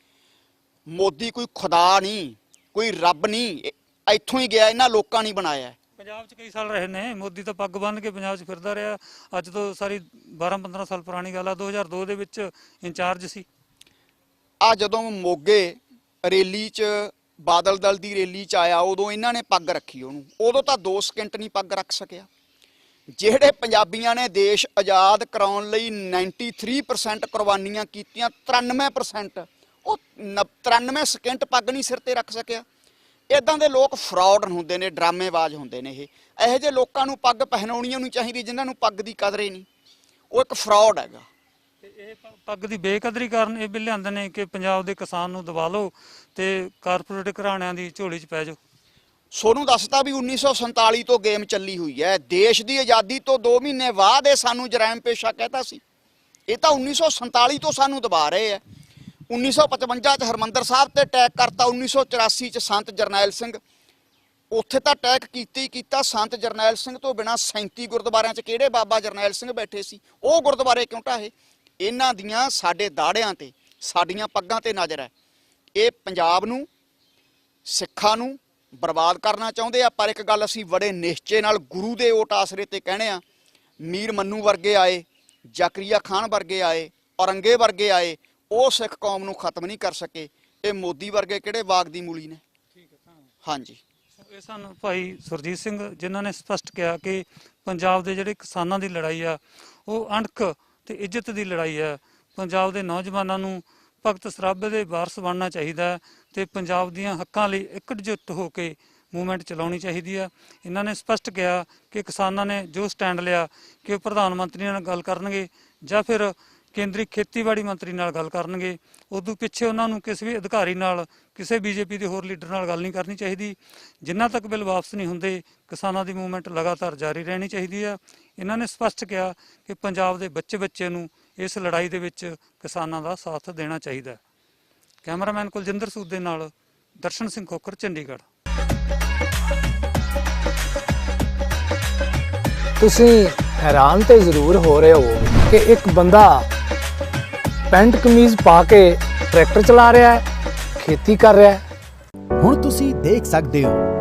S1: ਮੋਦੀ ਕੋਈ ਖੁਦਾ ਨਹੀਂ ਕੋਈ ਰੱਬ ਨਹੀਂ ਇੱਥੋਂ ਹੀ ਗਿਆ ਇਹਨਾਂ ਲੋਕਾਂ ਨਹੀਂ ਬਣਾਇਆ।
S2: ਪੰਜਾਬ 'ਚ ਕਈ ਸਾਲ ਰਹੇ ਨੇ ਮੋਦੀ ਤਾਂ ਪੱਗ ਬੰਨ੍ਹ ਕੇ ਪੰਜਾਬ 'ਚ ਫਿਰਦਾ ਰਿਹਾ। ਅੱਜ ਤੋਂ ਸਾਰੀ 12 15 ਸਾਲ ਪੁਰਾਣੀ ਗੱਲ ਆ 2002 ਦੇ ਵਿੱਚ ਇੰਚਾਰਜ ਸੀ।
S1: ਆ ਜਦੋਂ ਮੋਗੇ ਰੈਲੀ 'ਚ ਬਾਦਲ ਦਲ ਦੀ ਰੈਲੀ 'ਚ ਆਇਆ, ਉਦੋਂ ਇਹਨਾਂ ਨੇ ਪੱਗ ਰੱਖੀ ਉਹਨੂੰ। ਉਦੋਂ ਤਾਂ 2 ਸਕਿੰਟ ਨਹੀਂ ਪੱਗ ਰੱਖ ਸਕਿਆ। ਜਿਹੜੇ ਪੰਜਾਬੀਆਂ ਨੇ ਦੇਸ਼ ਆਜ਼ਾਦ ਕਰਾਉਣ ਲਈ 93% ਕੁਰਬਾਨੀਆਂ ਕੀਤੀਆਂ 93% ਉਹ ਨ- 93 ਸਕਿੰਟ ਪੱਗ ਨਹੀਂ ਸਿਰ ਤੇ ਰੱਖ ਸਕਿਆ। ਇਦਾਂ ਦੇ ਲੋਕ ਫਰਾਡ ਹੁੰਦੇ ਨੇ, ਡਰਾਮੇਬਾਜ਼ ਹੁੰਦੇ ਨੇ ਇਹ। ਇਹੋ ਜਿਹੇ ਲੋਕਾਂ ਨੂੰ ਪੱਗ ਪਹਿਨਾਉਣੀ ਨਹੀਂ ਚਾਹੀਦੀ, ਜਿਨ੍ਹਾਂ ਨੂੰ ਪੱਗ ਦੀ ਕਦਰ ਹੀ ਨਹੀਂ। ਉਹ ਇੱਕ ਫਰਾਡ ਹੈਗਾ।
S2: ਇਹ ਪੱਗ ਦੀ ਬੇਕਦਰੀ ਕਾਰਨ ਇਹ ਬਿੱਲ ਲਿਆਂਦੇ ਨੇ ਕਿ ਪੰਜਾਬ ਦੇ ਕਿਸਾਨ ਨੂੰ ਦਬਾ ਲਓ। ਤੇ ਕਾਰਪੋਰੇਟ ਘਰਾਣਿਆਂ ਦੀ ਝੋਲੀ 'ਚ ਪੈ ਜਾਓ।
S1: ਸੋਨੂੰ ਦੱਸਤਾ ਵੀ 1947 ਤੋਂ ਗੇਮ ਚੱਲੀ ਹੋਈ ਹੈ। ਦੇਸ਼ ਦੀ ਆਜ਼ਾਦੀ ਤੋਂ 2 ਮਹੀਨੇ ਬਾਅਦ ਇਹ ਸਾਨੂੰ ਜਰਾਇਮ ਪੇਸ਼ਾ ਕਹਿਤਾ ਸੀ। ਇਹ ਤਾਂ 1947 ਤੋਂ ਸਾਨੂੰ ਦਬਾ ਰਹੇ ਹੈ। 1955 ਚ ਹਰਮੰਦਰ ਸਾਹਿਬ ਤੇ ਅਟੈਕ ਕਰਤਾ 1984 ਚ ਸੰਤ ਜਰਨੈਲ ਸਿੰਘ। ਉੱਥੇ ਤਾਂ ਅਟੈਕ ਕੀਤੀ ਹੀ ਕੀਤਾ ਸੰਤ ਜਰਨੈਲ ਸਿੰਘ ਤੋਂ ਬਿਨਾ 37 ਗੁਰਦੁਆਰਿਆਂ 'ਚ ਕਿਹੜੇ ਬਾਬਾ ਜਰਨੈਲ ਸਿੰਘ ਬੈਠੇ ਸੀ? ਉਹ ਗੁਰਦੁਆਰੇ ਕਿਉਂ ਢਾਹੇ? ਇਹਨਾਂ ਦੀਆਂ ਸਾਡੇ ਦਾੜਿਆਂ ਤੇ, ਸਾਡੀਆਂ ਪੱਗਾਂ ਤੇ ਨਜ਼ਰ ਹੈ। ਇਹ ਪੰਜਾਬ ਨੂੰ ਸਿੱਖਾਂ ਨੂੰ ਬਰਬਾਦ ਕਰਨਾ ਚਾਹੁੰਦੇ ਆ ਪਰ ਇੱਕ ਗੱਲ ਅਸੀਂ ਬੜੇ ਨਿਸ਼ਚੇ ਨਾਲ ਗੁਰੂ ਦੇ ਓਟ ਆਸਰੇ ਤੇ ਕਹਿੰਦੇ ਆ ਮੀਰ ਮੰਨੂ ਵਰਗੇ ਆਏ ਜ਼ਕਰੀਆ ਖਾਨ ਵਰਗੇ ਆਏ ਔਰੰਗੇ ਵਰਗੇ ਆਏ ਉਹ ਸਿੱਖ ਕੌਮ ਨੂੰ ਖਤਮ ਨਹੀਂ ਕਰ ਸਕੇ। ਇਹ ਮੋਦੀ ਵਰਗੇ ਕਿਹੜੇ ਬਾਗ ਦੀ ਮੂਲੀ ਨੇ?
S2: ਠੀਕ ਹੈ
S1: ਹਾਂਜੀ।
S2: ਇਹ ਸਨ ਭਾਈ ਸੁਰਜੀਤ ਸਿੰਘ ਜਿਨ੍ਹਾਂ ਨੇ ਸਪਸ਼ਟ ਕਿਹਾ ਕਿ ਪੰਜਾਬ ਦੇ ਜਿਹੜੇ ਕਿਸਾਨਾਂ ਦੀ ਲੜਾਈ ਆ ਉਹ ਅਣਖ ਤੇ ਇੱਜ਼ਤ ਦੀ ਲੜਾਈ ਆ। ਪੰਜਾਬ ਦੇ ਨੌਜਵਾਨਾਂ ਨੂੰ ਭਗਤ ਸਰਾਭੇ ਦੇ ਵਾਰਸ ਬਣਨਾ ਚਾਹੀਦਾ ਹੈ ਤੇ ਪੰਜਾਬ ਦੀਆਂ ਹੱਕਾਂ ਲਈ ਇਕਜੁੱਟ ਹੋ ਕੇ ਮੂਵਮੈਂਟ ਚਲਾਉਣੀ ਚਾਹੀਦੀ ਆ ਇਹਨਾਂ ਨੇ ਸਪਸ਼ਟ ਕਿਹਾ ਕਿ ਕਿਸਾਨਾਂ ਨੇ ਜੋ ਸਟੈਂਡ ਲਿਆ ਕਿ ਉਹ ਪ੍ਰਧਾਨ ਮੰਤਰੀ ਨਾਲ ਗੱਲ ਕਰਨਗੇ ਜਾਂ ਫਿਰ ਕੇਂਦਰੀ ਖੇਤੀਬਾੜੀ ਮੰਤਰੀ ਨਾਲ ਗੱਲ ਕਰਨਗੇ। ਉਦੋਂ ਪਿੱਛੇ ਉਹਨਾਂ ਨੂੰ ਕਿਸੇ ਵੀ ਅਧਿਕਾਰੀ ਨਾਲ, ਕਿਸੇ ਬੀਜੇਪੀ ਦੇ ਹੋਰ ਲੀਡਰ ਨਾਲ ਗੱਲ ਨਹੀਂ ਕਰਨੀ ਚਾਹੀਦੀ। ਜਿੰਨਾ ਤੱਕ ਬਿੱਲ ਵਾਪਸ ਨਹੀਂ ਹੁੰਦੇ, ਕਿਸਾਨਾਂ ਦੀ ਮੂਵਮੈਂਟ ਲਗਾਤਾਰ ਜਾਰੀ ਰਹਿਣੀ ਚਾਹੀਦੀ ਆ ਇਹਨਾਂ ਨੇ ਸਪਸ਼ਟ ਕਿਹਾ ਕਿ ਪੰਜਾਬ ਦੇ ਬੱਚੇ ਬੱਚੇ ਨੂੰ ਇਸ ਲੜਾਈ ਦੇ ਵਿੱਚ ਕਿਸਾਨਾਂ ਦਾ ਸਾਥ ਦੇਣਾ ਚਾਹੀਦਾ ਹੈ। ਕੈਮਰਾਮੈਨ ਕੁਲਜਿੰਦਰ ਸੂਦ ਦੇ ਨਾਲ ਦਰਸ਼ਨ ਸਿੰਘ ਖੋਖਰ ਚੰਡੀਗੜ੍ਹ।
S3: ਤੁਸੀਂ ਹੈਰਾਨ ਤੇ ਜ਼ਰੂਰ ਹੋ ਰਹੇ ਹੋ ਕਿ ਇੱਕ ਬੰਦਾ ਪੈਂਟ ਕਮੀਜ਼ ਪਾ ਕੇ ਟਰੈਕਟਰ ਚਲਾ ਰਿਹਾ ਹੈ ਖੇਤੀ ਕਰ ਰਿਹਾ ਹੈ।
S4: ਹੁਣ ਤੁਸੀਂ ਦੇਖ ਸਕਦੇ ਹੋ